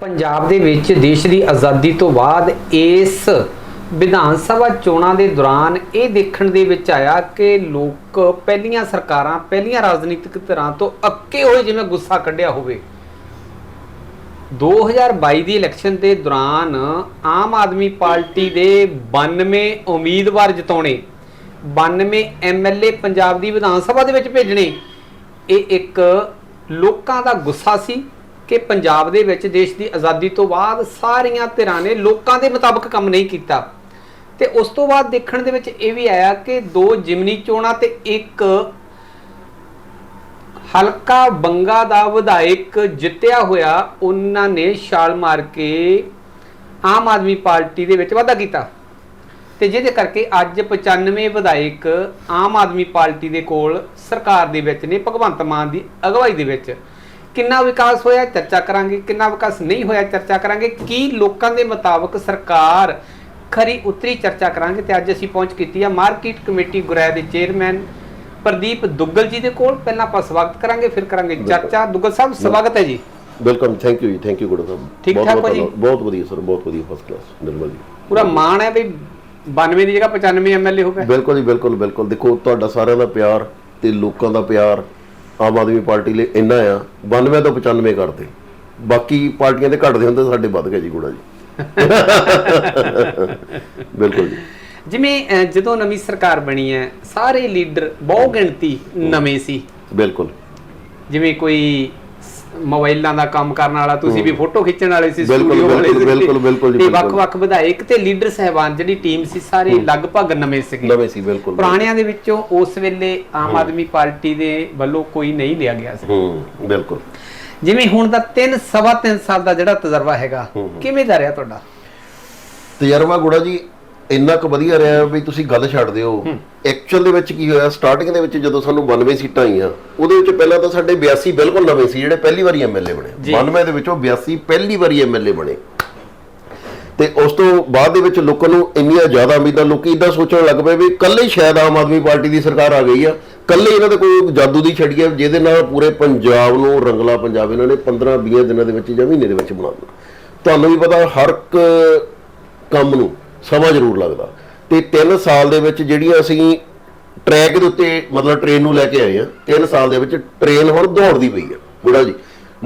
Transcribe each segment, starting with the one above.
ਪੰਜਾਬ ਦੇ ਵਿੱਚ ਦੇਸ਼ ਦੀ ਆਜ਼ਾਦੀ ਤੋਂ ਬਾਅਦ ਇਸ ਵਿਧਾਨ ਸਭਾ ਚੋਣਾਂ ਦੇ ਦੌਰਾਨ ਇਹ ਦੇਖਣ ਦੇ ਵਿੱਚ ਆਇਆ ਕਿ ਲੋਕ ਪਹਿਲੀਆਂ ਸਰਕਾਰਾਂ, ਪਹਿਲੀਆਂ ਰਾਜਨੀਤਿਕ ਧਿਰਾਂ ਤੋਂ ਅੱਕੇ ਹੋਏ ਜਿਵੇਂ ਗੁੱਸਾ ਕੱਢਿਆ ਹੋਵੇ। 2022 ਦੀ ਇਲੈਕਸ਼ਨ ਦੇ ਦੌਰਾਨ ਆਮ ਆਦਮੀ ਪਾਰਟੀ ਦੇ 92 ਉਮੀਦਵਾਰ ਜਿਤਾਉਣੇ 92 ਐਮਐਲਏ ਪੰਜਾਬ ਦੀ ਵਿਧਾਨ ਸਭਾ ਦੇ ਵਿੱਚ ਭੇਜਣੇ, ਇਹ ਇੱਕ ਲੋਕਾਂ ਦਾ ਗੁੱਸਾ ਸੀ। ਕਿ ਪੰਜਾਬ ਦੇ ਵਿੱਚ ਦੇਸ਼ ਦੀ ਆਜ਼ਾਦੀ ਤੋਂ ਬਾਅਦ ਸਾਰੀਆਂ ਧਿਰਾਂ ਨੇ ਲੋਕਾਂ ਦੇ ਮੁਤਾਬਕ ਕੰਮ ਨਹੀਂ ਕੀਤਾ। ਤੇ ਉਸ ਤੋਂ ਬਾਅਦ ਦੇਖਣ ਦੇ ਵਿੱਚ ਇਹ ਵੀ ਆਇਆ ਕਿ ਦੋ ਜਿਮਨੀ ਚੋਣਾਂ ਤੇ ਇੱਕ ਹਲਕਾ ਬੰਗਾ ਦਾ ਵਿਧਾਇਕ ਜਿੱਤਿਆ ਹੋਇਆ, ਉਹਨਾਂ ਨੇ ਛਾਲ ਮਾਰ ਕੇ ਆਮ ਆਦਮੀ ਪਾਰਟੀ ਦੇ ਵਿੱਚ ਵਾਧਾ ਕੀਤਾ। ਤੇ ਜਿਹਦੇ ਕਰਕੇ ਅੱਜ 95 ਵਿਧਾਇਕ ਆਮ ਆਦਮੀ ਪਾਰਟੀ ਦੇ ਕੋਲ ਸਰਕਾਰ ਦੇ ਵਿੱਚ ਨੇ, ਭਗਵੰਤ ਮਾਨ ਦੀ ਅਗਵਾਈ ਦੇ ਵਿੱਚ। ਕਿੰਨਾ ਵਿਕਾਸ ਹੋਇਆ ਚਰਚਾ ਕਰਾਂਗੇ। ਕਿੰਨਾ ਵਿਕਾਸ ਨਹੀਂ ਹੋਇਆ ਚਰਚਾ ਕਰਾਂਗੇ। ਕੀ ਲੋਕਾਂ ਦੇ ਮੁਤਾਬਕ ਸਰਕਾਰ ਖਰੀ ਉਤਰੀ ਚਰਚਾ ਕਰਾਂਗੇ? ਤੇ ਅੱਜ ਅਸੀਂ ਪਹੁੰਚ ਕੀਤੀ ਆ ਮਾਰਕੀਟ ਕਮੇਟੀ ਗੁਰੈ ਦੇ ਚੇਅਰਮੈਨ ਪ੍ਰਦੀਪ ਦੁੱਗਲ ਜੀ ਦੇ ਕੋਲ। ਪਹਿਲਾਂ ਆਪਾਂ ਸਵਾਗਤ ਕਰਾਂਗੇ ਫਿਰ ਕਰਾਂਗੇ ਚਰਚਾ। ਦੁੱਗਲ ਸਾਹਿਬ ਸਵਾਗਤ ਹੈ ਜੀ। Welcome thank you ji thank you Guru Sahib. ਠੀਕ ਠਾਕ ਹੋ ਜੀ? ਬਹੁਤ ਵਧੀਆ ਸਰ ਬਹੁਤ ਵਧੀਆ ਫਸਟ ਕਲਾਸ ਨਿਰਮਲ ਜੀ। ਪੂਰਾ ਮਾਣ ਹੈ ਵੀ 92 ਦੀ ਜਗ੍ਹਾ 95 ਐਮਐਲਏ ਹੋ ਗਏ ਬਿਲਕੁਲ ਜੀ ਬਿਲਕੁਲ ਬਿਲਕੁਲ। ਦੇਖੋ ਤੁਹਾਡਾ ਸਾਰਿਆਂ ਦਾ ਪਿਆਰ ਤੇ ਲੋਕਾਂ ਦਾ ਪਿਆਰ ਆਮ ਆਦਮੀ ਪਾਰਟੀ ਲਈ ਇੰਨਾ ਆ 92 ਤੋਂ 95 ਕਰਦੇ। ਬਾਕੀ ਪਾਰਟੀਆਂ ਦੇ ਘਟਦੇ ਹੁੰਦੇ ਸਾਡੇ ਵੱਧ ਗਏ ਜੀ ਗੁੜਾ ਜੀ। ਬਿਲਕੁਲ ਜੀ। ਜਿਵੇਂ ਜਦੋਂ ਨਵੀਂ ਸਰਕਾਰ ਬਣੀ ਹੈ ਸਾਰੇ ਲੀਡਰ ਬਹੁ ਗਿਣਤੀ ਨਵੇਂ ਸੀ। ਬਿਲਕੁਲ। ਜਿਵੇਂ ਕੋਈ ਮੋਬਾਈਲਾਂ ਦਾ ਕੰਮ ਕਰਨ ਵਾਲਾ ਤੁਸੀਂ ਵੀ ਫੋਟੋ ਖਿੱਚਣ ਵਾਲੇ ਸੀ ਸਟੂਡੀਓ ਵਾਲੇ ਬਿਲਕੁਲ, ਸੀ। ਬਿਲਕੁਲ, ਬਿਲਕੁਲ ਜੀ, ਤੇ ਬਿਲਕੁਲ। ਵੱਖ-ਵੱਖ ਵਿਧਾਇਕ ਤੇ ਲੀਡਰ ਸਹਿਬਾਨ ਜਿਹੜੀ ਟੀਮ ਸੀ ਸਾਰੇ ਲਗਭਗ ਨਵੇਂ ਸੀਗੇ। ਨਵੇਂ ਸੀ ਬਿਲਕੁਲ ਪੁਰਾਣਿਆਂ ਦੇ ਵਿੱਚੋਂ ਉਸ ਵੇਲੇ ਆਮ ਆਦਮੀ ਪਾਰਟੀ ਦੇ ਵੱਲੋਂ ਕੋਈ ਨਹੀਂ ਲਿਆ ਗਿਆ ਸੀ। ਹੂੰ ਬਿਲਕੁਲ। ਜਿਵੇਂ ਹੁਣ ਦਾ 3 ਸਵਾ 3 ਸਾਲ ਦਾ ਜਿਹੜਾ ਤਜਰਬਾ ਹੈਗਾ ਕਿਵੇਂ ਦਾ ਰਿਹਾ ਤੁਹਾਡਾ? ਤਜਰਬਾ ਗੁੜਾ ਜੀ ਇੰਨਾ ਕੁ ਵਧੀਆ ਰਿਹਾ ਵੀ ਤੁਸੀਂ ਗੱਲ ਛੱਡ ਦਿਓ। ਐਕਚੁਅਲ ਦੇ ਵਿੱਚ ਕੀ ਹੋਇਆ ਸਟਾਰਟਿੰਗ ਦੇ ਵਿੱਚ ਜਦੋਂ ਸਾਨੂੰ 92 ਸੀਟਾਂ ਆਈਆਂ ਉਹਦੇ ਵਿੱਚ ਪਹਿਲਾਂ ਤਾਂ ਸਾਡੇ 82 ਬਿਲਕੁਲ ਨਵੇਂ ਸੀ ਜਿਹੜੇ ਪਹਿਲੀ ਵਾਰੀ ਐਮਐਲਏ ਬਣੇ। ਜੀ। 92 ਦੇ ਵਿੱਚੋਂ 82 ਪਹਿਲੀ ਵਾਰੀ ਐਮਐਲਏ ਬਣੇ। ਤੇ ਉਸ ਤੋਂ ਬਾਅਦ ਦੇ ਵਿੱਚ ਲੋਕਾਂ ਨੂੰ ਇੰਨੀਆਂ ਜ਼ਿਆਦਾ ਉਮੀਦਾਂ ਲੋਕੀ ਇਦਾਂ ਸੋਚਣ ਲੱਗ ਪਏ ਵੀ ਕੱਲੇ ਸ਼ਾਇਦ ਆਮ ਆਦਮੀ ਪਾਰਟੀ ਦੀ ਸਰਕਾਰ ਆ ਗਈ ਆ। ਕੱਲੇ ਇਹਨਾਂ ਦੇ ਕੋਈ ਜਾਦੂ ਦੀ ਛੜੀ ਆ ਜਿਹਦੇ ਨਾਲ ਪੂਰੇ ਪੰਜਾਬ ਨੂੰ ਰੰਗਲਾ ਪੰਜਾਬ ਇਹਨਾਂ ਨੇ 15 20 ਦਿਨਾਂ ਦੇ ਵਿੱਚ ਜਾਂ ਮਹੀਨੇ ਦੇ ਵਿੱਚ ਬਣਾ ਦੇਣਾ ਤੁਹਾਨੂੰ ਵੀ ਪਤਾ ਹਰ ਇੱਕ ਕੰਮ ਨੂੰ ਸਮਾਂ ਜ਼ਰੂਰ ਲੱਗਦਾ। ਤੇ 3 ਸਾਲ ਦੇ ਵਿੱਚ ਜਿਹੜੀਆਂ ਅਸੀਂ ਟਰੈਕ ਦੇ ਉੱਤੇ ਮਤਲਬ ਟ੍ਰੇਨ ਨੂੰ ਲੈ ਕੇ ਆਏ ਆ 3 ਸਾਲ ਦੇ ਵਿੱਚ ਟ੍ਰੇਨ ਹੁਣ ਦੌੜਦੀ ਪਈ ਆ। ਬੁੜਾ ਜੀ,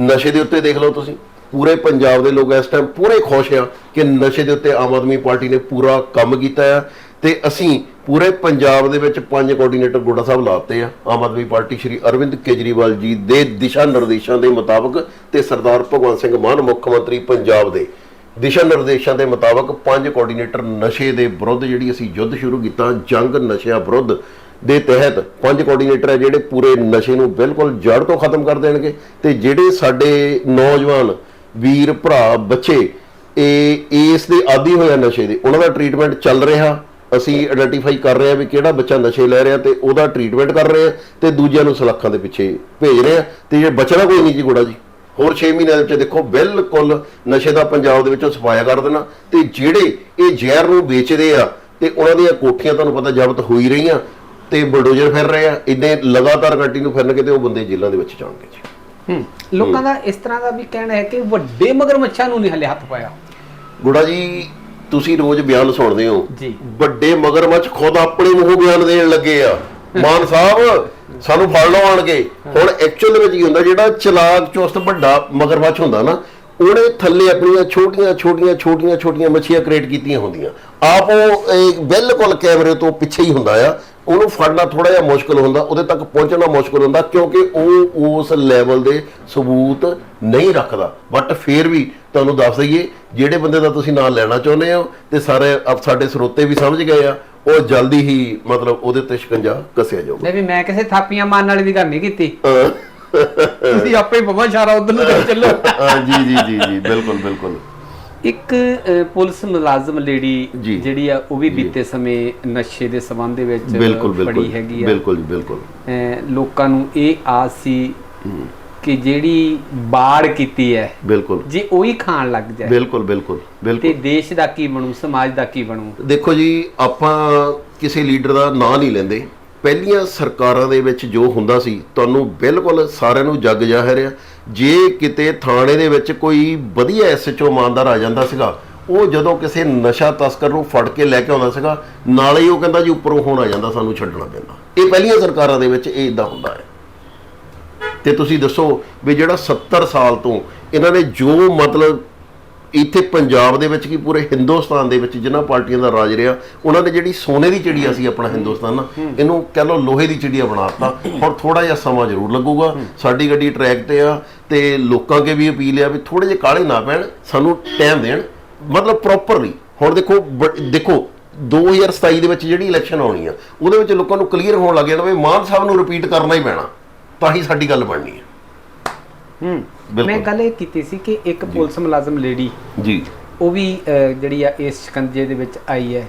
ਨਸ਼ੇ ਦੇ ਉੱਤੇ ਦੇਖ ਲਓ ਤੁਸੀਂ। ਪੂਰੇ ਪੰਜਾਬ ਦੇ ਲੋਕ ਇਸ ਟਾਈਮ ਪੂਰੇ ਖੁਸ਼ ਆ ਕਿ ਨਸ਼ੇ ਦੇ ਉੱਤੇ ਆਮ ਆਦਮੀ ਪਾਰਟੀ ਨੇ ਪੂਰਾ ਕੰਮ ਕੀਤਾ ਆ। ਤੇ ਅਸੀਂ ਪੂਰੇ ਪੰਜਾਬ ਦੇ ਵਿੱਚ ਪੰਜ ਕੋਆਰਡੀਨੇਟਰ ਗੋਡਾ ਸਾਹਿਬ ਲਾਤੇ ਆ। ਆਮ ਆਦਮੀ ਪਾਰਟੀ ਸ਼੍ਰੀ ਅਰਵਿੰਦ ਕੇਜਰੀਵਾਲ ਜੀ ਦੇ ਦਿਸ਼ਾ ਨਿਰਦੇਸ਼ਾਂ ਦੇ ਮੁਤਾਬਕ ਤੇ ਸਰਦਾਰ ਭਗਵੰਤ ਸਿੰਘ ਮਾਨ ਮੁੱਖ ਮੰਤਰੀ ਪੰਜਾਬ ਦੇ। ਦਿਸ਼ਾ ਨਿਰਦੇਸ਼ਾਂ ਦੇ ਮੁਤਾਬਕ ਪੰਜ ਕੋਆਰਡੀਨੇਟਰ ਨਸ਼ੇ ਦੇ ਵਿਰੁੱਧ ਜਿਹੜੀ ਅਸੀਂ ਯੁੱਧ ਸ਼ੁਰੂ ਕੀਤਾ, ਜੰਗ ਨਸ਼ਿਆਂ ਵਿਰੁੱਧ ਦੇ ਤਹਿਤ ਪੰਜ ਕੋਆਰਡੀਨੇਟਰ ਹੈ ਜਿਹੜੇ ਪੂਰੇ ਨਸ਼ੇ ਨੂੰ ਬਿਲਕੁਲ ਜੜ ਤੋਂ ਖਤਮ ਕਰ ਦੇਣਗੇ ਤੇ ਜਿਹੜੇ ਸਾਡੇ ਨੌਜਵਾਨ ਵੀਰ, ਭਰਾ, ਬੱਚੇ, ਇਹ ਇਸ ਦੇ ਆਦੀ ਹੋਇਆ ਨਸ਼ੇ ਦੇ, ਉਹਨਾਂ ਦਾ ਟ੍ਰੀਟਮੈਂਟ ਚੱਲ ਰਿਹਾ। ਅਸੀਂ ਆਇਡੈਂਟੀਫਾਈ ਕਰ ਰਹੇ ਹਾਂ ਵੀ ਕਿਹੜਾ ਬੱਚਾ ਨਸ਼ੇ ਲੈ ਰਿਹਾ ਤੇ ਉਹਦਾ ਟ੍ਰੀਟਮੈਂਟ ਕਰ ਰਹੇ ਹਾਂ ਤੇ ਦੂਜਿਆਂ ਨੂੰ ਸਲਾਖਾਂ ਦੇ ਪਿੱਛੇ ਭੇਜ ਰਹੇ ਹਾਂ। ਤੇ ਜੇ ਬਚਣਾ ਕੋਈ ਨਹੀਂ ਜੀ ਗੋੜਾ ਜੀ। ਹੋਰ 6 ਮਹੀਨਿਆਂ ਦੇ ਵਿੱਚ ਦੇਖੋ ਬਿਲਕੁਲ ਨਸ਼ੇ ਦਾ ਪੰਜਾਬ ਦੇ ਵਿੱਚੋਂ ਸਫਾਇਆ ਕਰ ਦੇਣਾ। ਤੇ ਜਿਹੜੇ ਇਹ ਜ਼ਹਿਰ ਨੂੰ ਵੇਚਦੇ ਆ ਤੇ ਉਹਨਾਂ ਦੀਆਂ ਕੋਠੀਆਂ ਤੁਹਾਨੂੰ ਪਤਾ ਜ਼ਬਤ ਹੋ ਹੀ ਰਹੀਆਂ ਤੇ ਬੁਲਡੋਜ਼ਰ ਫਿਰ ਰਹੇ ਆ ਇਦਾਂ ਲਗਾਤਾਰ ਕੰਟੀਨਿਊ ਫਿਰਨਗੇ ਤੇ ਉਹ ਬੰਦੇ ਜੇਲ੍ਹਾਂ ਦੇ ਵਿੱਚ ਜਾਣਗੇ ਜੀ। ਹੂੰ ਲੋਕਾਂ ਦਾ ਇਸ ਤਰ੍ਹਾਂ ਦਾ ਵੀ ਕਹਿਣਾ ਹੈ ਕਿ ਵੱਡੇ ਮਗਰਮੱਛਾਂ ਨੂੰ ਨਹੀਂ ਹਲੇ ਹੱਥ ਪਾਇਆ। ਗੁੜਾ ਜੀ ਤੁਸੀਂ ਰੋਜ਼ ਬਿਆਨ ਸੁਣਦੇ ਹੋ। ਜੀ। ਵੱਡੇ ਮਗਰਮੱਛ ਖੁਦ ਆਪਣੇ ਮੂੰਹੋਂ ਬਿਆਨ ਦੇਣ ਲੱਗੇ ਆ। ਮਾਨ ਸਾਹਿਬ, ਸਾਨੂੰ ਫੜ ਲਓ ਆਣ ਕੇ। ਹੁਣ ਐਕਚੁਅਲ ਵਿੱਚ ਕੀ ਹੁੰਦਾ, ਜਿਹੜਾ ਚਲਾਕ ਚੁਸਤ ਵੱਡਾ ਮਗਰਮੱਛ ਹੁੰਦਾ ਨਾ, ਉਹਨੇ ਥੱਲੇ ਆਪਣੀਆਂ ਛੋਟੀਆਂ ਛੋਟੀਆਂ ਛੋਟੀਆਂ ਛੋਟੀਆਂ ਮੱਛੀਆਂ ਕ੍ਰੀਏਟ ਕੀਤੀਆਂ ਹੁੰਦੀਆਂ। ਆਪ ਉਹ ਬਿਲਕੁਲ ਕੈਮਰੇ ਤੋਂ ਪਿੱਛੇ ਹੀ ਹੁੰਦਾ ਆ। ਉਹਨੂੰ ਫੜਨਾ ਥੋੜਾ ਜਿਹਾ ਮੁਸ਼ਕਲ ਹੁੰਦਾ, ਉਹਦੇ ਤੱਕ ਪਹੁੰਚਣਾ ਮੁਸ਼ਕਲ ਹੁੰਦਾ, ਕਿਉਂਕਿ ਉਹ ਉਸ ਲੈਵਲ ਦੇ ਸਬੂਤ ਨਹੀਂ ਰੱਖਦਾ। ਬਟ ਫੇਰ ਵੀ ਤੁਹਾਨੂੰ ਦੱਸ ਦਈਏ, ਜਿਹੜੇ ਬੰਦੇ ਦਾ ਤੁਸੀਂ ਨਾਂ ਲੈਣਾ ਚਾਹੁੰਦੇ ਹੋ, ਤੇ ਸਾਰੇ ਸਾਡੇ ਸਰੋਤੇ ਵੀ ਸਮਝ ਗਏ ਆ। ਉਹ ਜਲਦੀ ਹੀ ਮਤਲਬ ਉਹਦੇ ਤੇ ਸ਼ਿਕੰਜਾ ਕੱਸਿਆ ਜਾਊਗਾ। ਲੈ ਵੀ ਮੈਂ ਕਿਸੇ ਥਾਪੀਆਂ ਮਾਰਨ ਵਾਲੀ ਦੀ ਗੱਲ ਨਹੀਂ ਕੀਤੀ। ਤੁਸੀਂ ਆਪੇ ਬਵਾ ਇਸ਼ਾਰਾ ਉਧਰ ਨੂੰ ਕਰੀ ਚੱਲੋ। ਹਾਂ, ਜੀ ਜੀ ਜੀ ਜੀ ਬਿਲਕੁਲ ਬਿਲਕੁਲ। ਇੱਕ ਪੁਲਿਸ ਮੁਲਾਜ਼ਮ ਲੇਡੀ। ਜਿਹੜੀ ਆ ਉਹ ਵੀ ਬੀਤੇ ਸਮੇਂ ਨਸ਼ੇ ਦੇ ਸੰਬੰਧ ਦੇ ਵਿੱਚ ਬਿਲਕੁਲ ਹੈਗੀ ਆ। ਬਿਲਕੁਲ ਬਿਲਕੁਲ। ਲੋਕਾਂ ਨੂੰ ਇਹ ਆਸ ਸੀ ਕਿ ਜਿਹੜੀ ਬਾੜ ਕੀਤੀ ਹੈ ਬਿਲਕੁਲ। ਜੇ ਉਹੀ ਖਾਣ ਲੱਗ ਜਾਏ। ਬਿਲਕੁਲ ਬਿਲਕੁਲ ਤੇ ਬਿਲਕੁਲ ਦੇਸ਼ ਦਾ ਕੀ ਬਣੂ ਸਮਾਜ ਦਾ ਕੀ ਬਣੂ? ਦੇਖੋ ਜੀ ਆਪਾਂ ਕਿਸੇ ਲੀਡਰ ਦਾ ਨਾਂ ਨਹੀਂ ਲੈਂਦੇ। ਪਹਿਲੀਆਂ ਸਰਕਾਰਾਂ ਦੇ ਵਿੱਚ ਜੋ ਹੁੰਦਾ ਸੀ ਤੁਹਾਨੂੰ ਬਿਲਕੁਲ ਸਾਰਿਆਂ ਨੂੰ ਜੱਗ ਜ਼ਾਹਿਰ ਆ ਜੇ ਕਿਤੇ ਥਾਣੇ ਦੇ ਵਿੱਚ ਕੋਈ ਵਧੀਆ ਐਸਐਚਓ ਇਮਾਨਦਾਰ ਆ ਜਾਂਦਾ ਸੀਗਾ ਉਹ ਜਦੋਂ ਕਿਸੇ ਨਸ਼ਾ ਤਸਕਰ ਨੂੰ ਫੜ ਕੇ ਲੈ ਕੇ ਆਉਂਦਾ ਸੀਗਾ ਨਾਲੇ ਹੀ ਉਹ ਕਹਿੰਦਾ ਜੀ ਉੱਪਰੋਂ ਹੁਣ ਆ ਜਾਂਦਾ ਸਾਨੂੰ ਛੱਡਣਾ ਪੈਂਦਾ। ਇਹ ਪਹਿਲੀਆਂ ਸਰਕਾਰਾਂ ਦੇ ਵਿੱਚ ਇਹ ਇਦਾਂ ਹੁੰਦਾ ਹੈ। ਤੇ ਤੁਸੀਂ ਦੱਸੋ ਵੀ ਜਿਹੜਾ 70 ਸਾਲ ਤੋਂ ਇਹਨਾਂ ਨੇ ਜੋ ਮਤਲਬ ਇੱਥੇ ਪੰਜਾਬ ਦੇ ਵਿੱਚ ਕੀ ਪੂਰੇ ਹਿੰਦੁਸਤਾਨ ਦੇ ਵਿੱਚ ਜਿਨ੍ਹਾਂ ਪਾਰਟੀਆਂ ਦਾ ਰਾਜ ਰਿਹਾ ਉਹਨਾਂ ਨੇ ਜਿਹੜੀ ਸੋਨੇ ਦੀ ਚਿੜੀਆ ਸੀ ਆਪਣਾ ਹਿੰਦੁਸਤਾਨ ਨਾ ਇਹਨੂੰ ਕਹਿ ਲਓ ਲੋਹੇ ਦੀ ਚਿੜੀਆ ਬਣਾਤਾ ਹੁਣ ਥੋੜਾ ਜਿਹਾ ਸਮਾਂ ਜ਼ਰੂਰ ਲੱਗੂਗਾ। ਸਾਡੀ ਗੱਡੀ ਟਰੈਕ ਤੇ ਆ ਤੇ ਲੋਕਾਂ ਕੇ ਵੀ ਅਪੀਲ ਆ ਵੀ ਥੋੜੇ ਜਿਹੇ ਕਾਲੇ ਨਾ ਪੈਣ ਸਾਨੂੰ ਟਾਈਮ ਦੇਣ ਮਤਲਬ ਪ੍ਰੋਪਰਲੀ ਹੁਣ ਦੇਖੋ ਦੇਖੋ 2027 ਦੇ ਵਿੱਚ ਜਿਹੜੀ ਇਲੈਕਸ਼ਨ ਆਉਣੀ ਆ ਉਹਦੇ ਵਿੱਚ ਲੋਕਾਂ ਨੂੰ ਕਲੀਅਰ ਹੋਣ ਲੱਗ ਜਾਣਾ ਵੀ ਮਾਨ ਸਾਹਿਬ ਨੂੰ ਰਿਪੀਟ ਕਰਨਾ ਹੀ ਪੈਣਾ। ਤਾਂ ਹੀ ਸਾਡੀ ਗੱਲ ਬਣਨੀ ਹੈ। ਹੂੰ। ਬਿਲਕੁਲ। ਮੈਂ ਗੱਲ ਇਹ ਕੀਤੀ ਸੀ ਕਿ ਇੱਕ ਪੁਲਿਸ ਮੁਲਾਜ਼ਮ ਲੇਡੀ ਜੀ। ਉਹ ਵੀ ਅਹ, ਜਿਹੜੀ ਆ ਇਸ ਸ਼ਿਕੰਜੇ ਦੇ ਵਿੱਚ ਆਈ ਹੈ।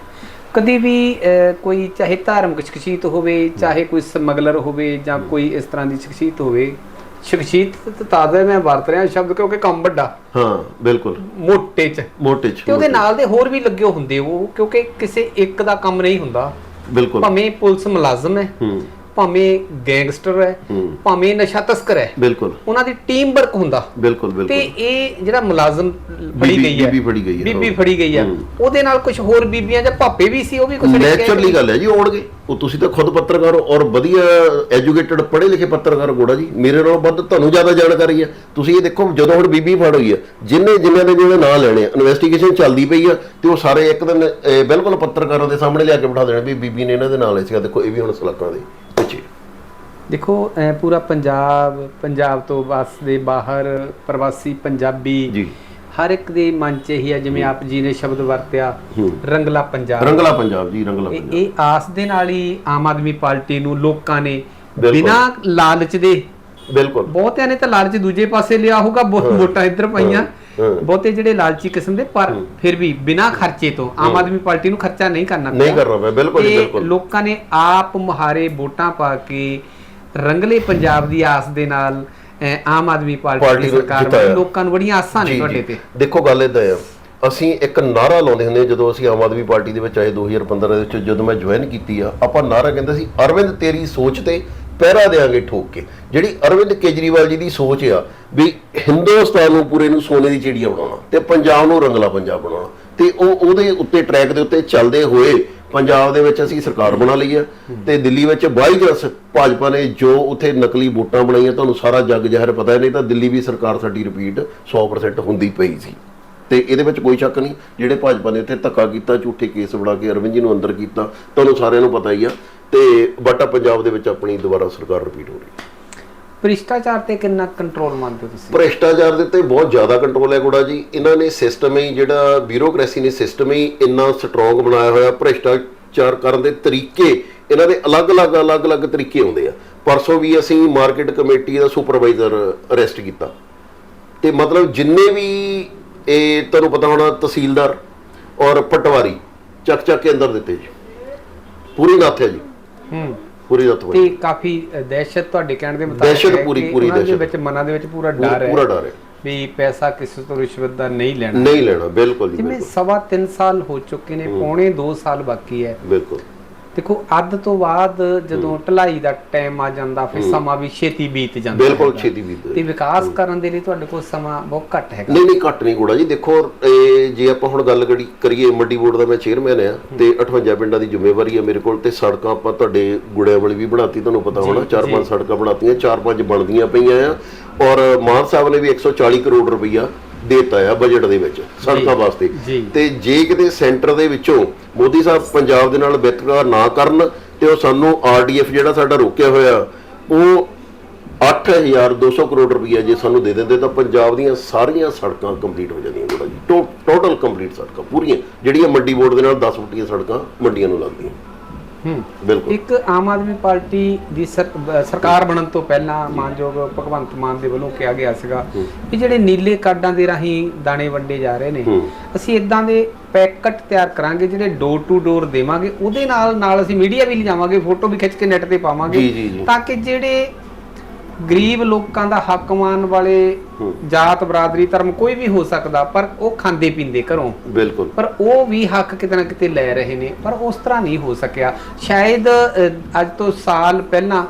ਕਦੀ ਵੀ ਅਹ, ਕੋਈ ਚਾਹੇ ਧਾਰਮਿਕ ਸ਼ਖਸੀਅਤ ਹੋਵੇ ਚਾਹੇ ਕੋਈ ਸਮਗਲਰ ਹੋਵੇ ਜਾਂ ਕੋਈ ਇਸ ਤਰ੍ਹਾਂ ਦੀ ਸ਼ਖਸੀਅਤ ਹੋਵੇ ਸ਼ਖਸੀਅਤ ਤਾਜ਼ਾ ਮੈਂ ਵਰਤ ਰਿਹਾ ਸ਼ਬਦ ਕਿਉਂਕਿ ਕੰਮ ਵੱਡਾ। ਹਾਂ ਬਿਲਕੁਲ। ਮੋਟੇ ਚ। ਮੋਟੇ ਚ ਤੇ ਉਹਦੇ। ਨਾਲ ਦੇ ਹੋਰ ਵੀ ਲੱਗੇ ਹੁੰਦੇ ਉਹ ਕਿਉਂਕਿ ਕਿਸੇ ਇੱਕ ਦਾ ਕੰਮ ਨਹੀਂ ਹੁੰਦਾ। ਬਿਲਕੁਲ। ਭਾਵੇਂ ਪੁਲਿਸ ਮੁਲਾਜ਼ਮ ਹੈ। ਹੂੰ। ਭਾਵੇਂ ਗੈਂਗਸਟਰ ਹੈ ਭਾਵੇਂ ਨਸ਼ਾ ਤਸਕਰ ਹੈ ਬਿਲਕੁਲ। ਉਹਨਾਂ ਦੀ ਟੀਮ ਵਰਕ ਹੁੰਦਾ। ਬਿਲਕੁਲ ਤੇ ਬਿਲਕੁਲ ਇਹ ਜਿਹੜਾ ਮੁਲਾਜ਼ਮ ਫੜੀ ਗਈ ਹੈ ਬੀਬੀ ਫੜੀ ਗਈ ਹੈ, ਬੀਬੀ ਹਾਂ। ਫੜੀ ਗਈ ਹੈ ਹੂੰ। ਉਹਦੇ ਨਾਲ ਕੁਝ ਹੋਰ ਬੀਬੀਆਂ ਜਾਂ ਭਾਪੇ ਵੀ ਸੀ ਉਹ ਵੀ ਕੁਝ ਨੇਚਰਲੀ ਗੱਲ ਹੈ ਜੀ ਆਉਣਗੇ। ਉਹ ਤੁਸੀਂ ਤਾਂ ਖੁਦ ਪੱਤਰਕਾਰ ਹੋ ਔਰ ਵਧੀਆ ਐਜੂਕੇਟਡ ਪੜ੍ਹੇ ਲਿਖੇ ਪੱਤਰਕਾਰ ਗੋੜਾ ਜੀ। ਮੇਰੇ ਨਾਲੋਂ ਵੱਧ ਤੁਹਾਨੂੰ ਜ਼ਿਆਦਾ ਜਾਣਕਾਰੀ ਹੈ। ਤੁਸੀਂ ਇਹ ਦੇਖੋ ਜਦੋਂ ਹੁਣ ਬੀਬੀ ਫੜ ਹੋਈ ਹੈ ਜਿੰਨੇ ਜਿਨ੍ਹਾਂ ਦੇ ਜਿਹੜੇ ਨਾਂ ਲੈਣੇ ਇਨਵੈਸਟੀਗੇਸ਼ਨ ਚੱਲਦੀ ਪਈ ਆ ਤੇ ਉਹ ਸਾਰੇ ਇੱਕ ਦਿਨ ਬਿਲਕੁਲ ਪੱਤਰਕਾਰਾਂ ਦੇ ਸਾਹਮਣੇ ਲਿਆ ਕੇ ਬਿਠਾ ਦੇਣਾ ਵੀ ਬੀਬੀ ਨੇ ਇਹਨਾਂ ਦੇ ਨਾਂ ਲਏ ਸੀਗਾ। ਦੇਖੋ ਇਹ ਵੀ ਹੁਣ ਸਲਾਕਾਂ ਦੇ। ਦੇਖੋ ਅਹ ਪੂਰਾ ਪੰਜਾਬ ਪੰਜਾਬ ਤੋਂ ਬਸ ਦੇ ਬਾਹਰ ਪ੍ਰਵਾਸੀ ਪੰਜਾਬੀ ਜੀ। ਹਰ ਇੱਕ ਦੇ ਮਨ 'ਚ ਇਹੀ ਹੈ ਜਿਵੇਂ ਆਪ ਜੀ ਨੇ ਸ਼ਬਦ ਵਰਤਿਆ। ਰੰਗਲਾ ਪੰਜਾਬ। ਰੰਗਲਾ ਪੰਜਾਬ ਜੀ ਰੰਗਲਾ ਪੰਜਾਬ। ਇਹ ਆਸ ਦੇ ਨਾਲ ਹੀ ਆਮ ਆਦਮੀ ਪਾਰਟੀ ਨੂੰ ਲੋਕਾਂ ਨੇ। ਬਿਨਾਂ ਲਾਲਚ ਦੇ ਬਿਲਕੁਲ। ਬਹੁਤਿਆਂ ਨੇ ਤਾਂ ਲਾਲਚ ਦੂਜੇ ਪਾਸੇ ਲਿਆ ਹੋਊਗਾ ਬਹੁਤ ਵੋਟਾਂ ਇੱਧਰ ਪਈਆਂ। ਬਹੁਤੇ ਜਿਹੜੇ ਲਾਲਚੀ ਕਿਸਮ ਦੇ ਪਰ ਫਿਰ ਵੀ ਬਿਨਾਂ ਖਰਚੇ ਤੋਂ ਆਮ ਆਦਮੀ ਪਾਰਟੀ ਨੂੰ ਖਰਚਾ ਨਹੀਂ ਕਰਨਾ ਨਹੀਂ ਕਰਨਾ ਪਿਆ। ਬਿਲਕੁਲ। ਲੋਕਾਂ ਨੇ ਆਪ ਮੁਹਾਰੇ ਵੋਟਾਂ ਪਾ ਕੇ ਰੰਗਲੇ ਪੰਜਾਬ ਦੀ ਆਸ ਦੇ ਨਾਲ ਆਮ ਆਦਮੀ ਪਾਰਟੀ ਦੀ ਸਰਕਾਰ। ਬਣੀ ਲੋਕਾਂ ਨੂੰ ਬੜੀਆਂ ਆਸਾਂ ਨੇ ਤੁਹਾਡੇ। ਤੇ ਦੇਖੋ ਗੱਲ ਇਦਾਂ ਆ ਅਸੀਂ ਇੱਕ ਨਾਰਾ ਲਾਉਂਦੇ ਹੁੰਦੇ ਜਦੋਂ ਅਸੀਂ ਆਮ ਆਦਮੀ ਪਾਰਟੀ ਦੇ ਵਿੱਚ ਆਏ 2015 ਦੇ ਵਿੱਚ ਜਦੋਂ ਮੈਂ ਜੁਆਇਨ ਕੀਤੀ ਆ ਆਪਾਂ ਨਾਰਾ ਕਹਿੰਦੇ ਸੀ ਅਰਵਿੰਦ ਤੇਰੀ ਸੋਚ ਤੇ ਪਹਿਰਾ ਦੇਾਂਗੇ ਠੋਕ ਕੇ ਜਿਹੜੀ ਅਰਵਿੰਦ ਕੇਜਰੀਵਾਲ ਜੀ ਦੀ ਸੋਚ ਆ ਵੀ ਹਿੰਦੁਸਤਾਨ ਨੂੰ ਪੂਰੇ ਨੂੰ ਸੋਨੇ ਦੀ ਚਿੜੀਆ ਬਣਾਉਣਾ ਤੇ ਪੰਜਾਬ ਨੂੰ ਰੰਗਲਾ ਪੰਜਾਬ ਬਣਾਉਣਾ ਤੇ ਉਹ ਉਹਦੇ ਉੱਤੇ ਟਰੈਕ ਦੇ ਉੱਤੇ ਚੱਲਦੇ ਹੋਏ ਪੰਜਾਬ ਦੇ ਵਿੱਚ ਅਸੀਂ ਸਰਕਾਰ ਬਣਾ ਲਈ ਆ ਤੇ ਦਿੱਲੀ ਵਿੱਚ ਬਾਈ ਜਸ ਭਾਜਪਾ ਨੇ ਜੋ ਉੱਥੇ ਨਕਲੀ ਵੋਟਾਂ ਬਣਾਈਆਂ, ਤੁਹਾਨੂੰ ਸਾਰਾ ਜੱਗ ਜ਼ਹਿਰ ਪਤਾ ਹੈ, ਨਹੀਂ ਤਾਂ ਦਿੱਲੀ ਵੀ ਸਰਕਾਰ ਸਾਡੀ ਰਿਪੀਟ 100% ਹੁੰਦੀ ਪਈ ਸੀ। ਤੇ ਇਹਦੇ ਵਿੱਚ ਕੋਈ ਸ਼ੱਕ ਨਹੀਂ, ਜਿਹੜੇ ਭਾਜਪਾ ਨੇ ਇੱਥੇ ਧੱਕਾ ਕੀਤਾ, ਝੂਠੇ ਕੇਸ ਬਣਾ ਕੇ ਅਰਵਿੰਦ ਜੀ ਨੂੰ ਅੰਦਰ ਕੀਤਾ, ਤੁਹਾਨੂੰ ਸਾਰਿਆਂ ਨੂੰ ਪਤਾ ਹੀ ਆ। ਤੇ ਬਟਾ ਪੰਜਾਬ ਦੇ ਵਿੱਚ ਆਪਣੀ ਦੁਬਾਰਾ ਸਰਕਾਰ ਰਿਪੀਟ ਹੋ ਰਹੀ। ਹੈ ਭ੍ਰਿਸ਼ਟਾਚਾਰ ਤੇ ਕਿੰਨਾ ਕੰਟਰੋਲ ਮੰਨਦੇ ਹੋ ਤੁਸੀਂ? ਭ੍ਰਿਸ਼ਟਾਚਾਰ ਦੇ ਉੱਤੇ ਬਹੁਤ ਜ਼ਿਆਦਾ ਕੰਟਰੋਲ ਹੈ ਗੁੜਾ ਜੀ। ਇਹਨਾਂ ਨੇ ਸਿਸਟਮ ਹੀ ਜਿਹੜਾ ਬਿਊਰੋਕ੍ਰੇਸੀ ਨੇ ਸਿਸਟਮ ਹੀ ਇੰਨਾ ਸਟਰੋਂਗ ਬਣਾਇਆ ਹੋਇਆ। ਭ੍ਰਿਸ਼ਟਾਚਾਰ ਕਰਨ ਦੇ ਤਰੀਕੇ ਇਹਨਾਂ ਦੇ ਅਲੱਗ-ਅਲੱਗ ਅਲੱਗ-ਅਲੱਗ ਤਰੀਕੇ ਹੁੰਦੇ ਆ। ਪਰਸੋਂ ਵੀ ਅਸੀਂ ਮਾਰਕੀਟ ਕਮੇਟੀ ਦਾ ਸੁਪਰਵਾਈਜ਼ਰ ਅਰੈਸਟ ਕੀਤਾ। ਤੇ ਮਤਲਬ ਜਿੰਨੇ ਵੀ ਇਹ ਤੁਹਾਨੂੰ ਪਤਾ ਹੋਣਾ ਤਹਿਸੀਲਦਾਰ ਔਰ ਪਟਵਾਰੀ ਚੱਕ ਚੱਕ ਕੇ ਅੰਦਰ ਦਿੱਤੇ ਜੀ। ਪੂਰੀ ਨੱਥ ਹੈ ਜੀ। ਹੂੰ। ਪੂਰੀ ਬਣੀ। ਤੇ ਕਾਫੀ ਦਹਿਸ਼ਤ ਤੁਹਾਡੇ ਕਹਿਣ ਦੇ ਮੁਤਾਬਕ ਦਹਿਸ਼ਤ ਪੂਰੀ- ਪੂਰੀ ਉਹਨਾਂ ਦੇ ਦਹਿਸ਼ਤ। ਵਿੱਚ ਮਨਾਂ ਦੇ ਵਿੱਚ ਪੂਰਾ ਡਰ ਹੈ ਪੂਰਾ ਡਰ ਹੈ। ਵੀ ਪੈਸਾ ਕਿਸੇ ਤੋਂ ਰਿਸ਼ਵਤ ਦਾ ਨਹੀਂ ਲੈਣਾ। ਨਹੀਂ ਲੈਣਾ ਬਿਲਕੁਲ ਜੀ ਜਿਵੇਂ ਸਵਾ 3 ਸਾਲ ਹੋ ਚੁੱਕੇ ਨੇ ਪੌਣੇ 2 ਸਾਲ ਬਾਕੀ ਹੈ। ਬਿਲਕੁਲ। ਦੇਖੋ ਅੱਧ ਤੋਂ ਬਾਅਦ ਜਦੋਂ ਢਲਾਈ ਦਾ ਟਾਈਮ ਆ ਜਾਂਦਾ ਫਿਰ ਸਮਾਂ ਵੀ ਛੇਤੀ ਬੀਤ ਜਾਂਦਾ ਬਿਲਕੁਲ। ਛੇਤੀ ਬੀਤਦਾ ਤੇ ਵਿਕਾਸ ਕਰਨ ਦੇ ਲਈ ਤੁਹਾਡੇ ਕੋਲ ਸਮਾਂ ਬਹੁਤ ਘੱਟ ਹੈਗਾ। ਨਹੀਂ ਨਹੀਂ ਘੱਟ ਨਹੀਂ ਗੋੜਾ ਜੀ। ਦੇਖੋ ਇਹ ਜੇ ਆਪਾਂ ਹੁਣ ਗੱਲ ਕਰੀ ਕਰੀਏ ਮੰਡੀ ਬੋਰਡ ਦਾ ਮੈਂ ਚੇਅਰਮੈਨ ਆ ਤੇ 58 ਪਿੰਡਾਂ ਦੀ ਜ਼ਿੰਮੇਵਾਰੀ ਹੈ ਮੇਰੇ ਕੋਲ ਤੇ ਸੜਕਾਂ ਆਪਾਂ ਤੁਹਾਡੇ ਗੁੜਿਆਂ ਵਾਲੀ ਵੀ ਬਣਾਤੀ ਤੁਹਾਨੂੰ ਪਤਾ ਹੋਣਾ ਚਾਰ ਪੰਜ ਸੜਕਾਂ ਬਣਾਤੀਆਂ ਚਾਰ ਪੰਜ ਬਣਦੀਆਂ ਪਈਆਂ ਆ। ਔਰ ਮਾਨ ਸਾਹਿਬ ਨੇ ਵੀ 140 ਕਰੋੜ ਰੁਪਈਆ ਦੇਤਾ ਆ ਬਜਟ ਦੇ ਵਿੱਚ ਸੜਕਾਂ ਵਾਸਤੇ। ਤੇ ਜੇ ਕਿਤੇ ਸੈਂਟਰ ਦੇ ਵਿੱਚੋਂ ਮੋਦੀ ਸਾਹਿਬ ਪੰਜਾਬ ਦੇ ਨਾਲ ਵਿਤਕਰਾ ਨਾ ਕਰਨ ਤੇ ਉਹ ਸਾਨੂੰ ਆਰਡੀਐਫ ਜਿਹੜਾ ਸਾਡਾ ਰੋਕਿਆ ਹੋਇਆ ਉਹ 8200 ਕਰੋੜ ਰੁਪਈਆ ਜੇ ਸਾਨੂੰ ਦੇ ਦਿੰਦੇ ਤਾਂ ਪੰਜਾਬ ਦੀਆਂ ਸਾਰੀਆਂ ਸੜਕਾਂ ਕੰਪਲੀਟ ਹੋ ਜਾਂਦੀਆਂ ਗੋੜਾ ਜੀ। ਟੋਟਲ ਕੰਪਲੀਟ ਸੜਕਾਂ ਪੂਰੀਆਂ ਜਿਹੜੀਆਂ ਮੰਡੀ ਬੋਰਡ ਦੇ ਨਾਲ 10 ਫੁੱਟੀਆਂ ਸੜਕਾਂ ਮੰਡੀਆਂ ਨੂੰ ਲੱਗਦੀਆਂ। ਬਿਲਕੁਲ ਇੱਕ ਆਮ ਆਦਮੀ ਪਾਰਟੀ ਦੀ ਸਰਕਾਰ ਬਣਨ ਤੋਂ ਪਹਿਲਾਂ ਮਾਨਯੋਗ ਭਗਵੰਤ ਮਾਨ ਦੇ ਵੱਲੋਂ ਕਿਹਾ ਗਿਆ ਸੀਗਾ ਵੀ ਜਿਹੜੇ ਨੀਲੇ ਕਾਰਡਾਂ ਦੇ ਰਾਹੀਂ ਦਾਣੇ ਵੰਡੇ ਜਾ ਰਹੇ ਨੇ। ਅਸੀਂ ਇਦਾਂ ਦੇ ਪੈਕਟ ਤਿਆਰ ਕਰਾਂਗੇ ਜਿਹੜੇ ਡੋਰ ਟੂ ਡੋਰ ਦੇਵਾਂਗੇ ਉਹਦੇ ਨਾਲ ਨਾਲ ਅਸੀਂ ਮੀਡੀਆ ਵੀ ਲਿਜਾਵਾਂਗੇ ਫੋਟੋ ਵੀ ਖਿੱਚ ਕੇ ਨੈਟ ਤੇ ਪਾਵਾਂਗੇ। ਤਾਂ ਕਿ ਜਿਹੜੇ ਗਰੀਬ ਲੋਕਾਂ ਦਾ ਹੱਕ ਮਾਨ ਵਾਲੇ। ਜਾਤ ਬਰਾਦਰੀ ਧਰਮ ਕੋਈ ਵੀ ਹੋ ਸਕਦਾ ਪਰ ਉਹ ਖਾਂਦੇ ਪੀਂਦੇ ਘਰੋਂ। ਬਿਲਕੁਲ। ਪਰ ਉਹ ਵੀ ਹੱਕ ਕਿਤੇ ਨਾ ਕਿਤੇ ਲੈ ਰਹੇ ਨੇ ਪਰ ਉਸ ਤਰ੍ਹਾਂ ਨਹੀਂ ਹੋ ਸਕਿਆ। ਸ਼ਾਇਦ ਅੱਜ ਤੋਂ ਸਾਲ ਪਹਿਲਾਂ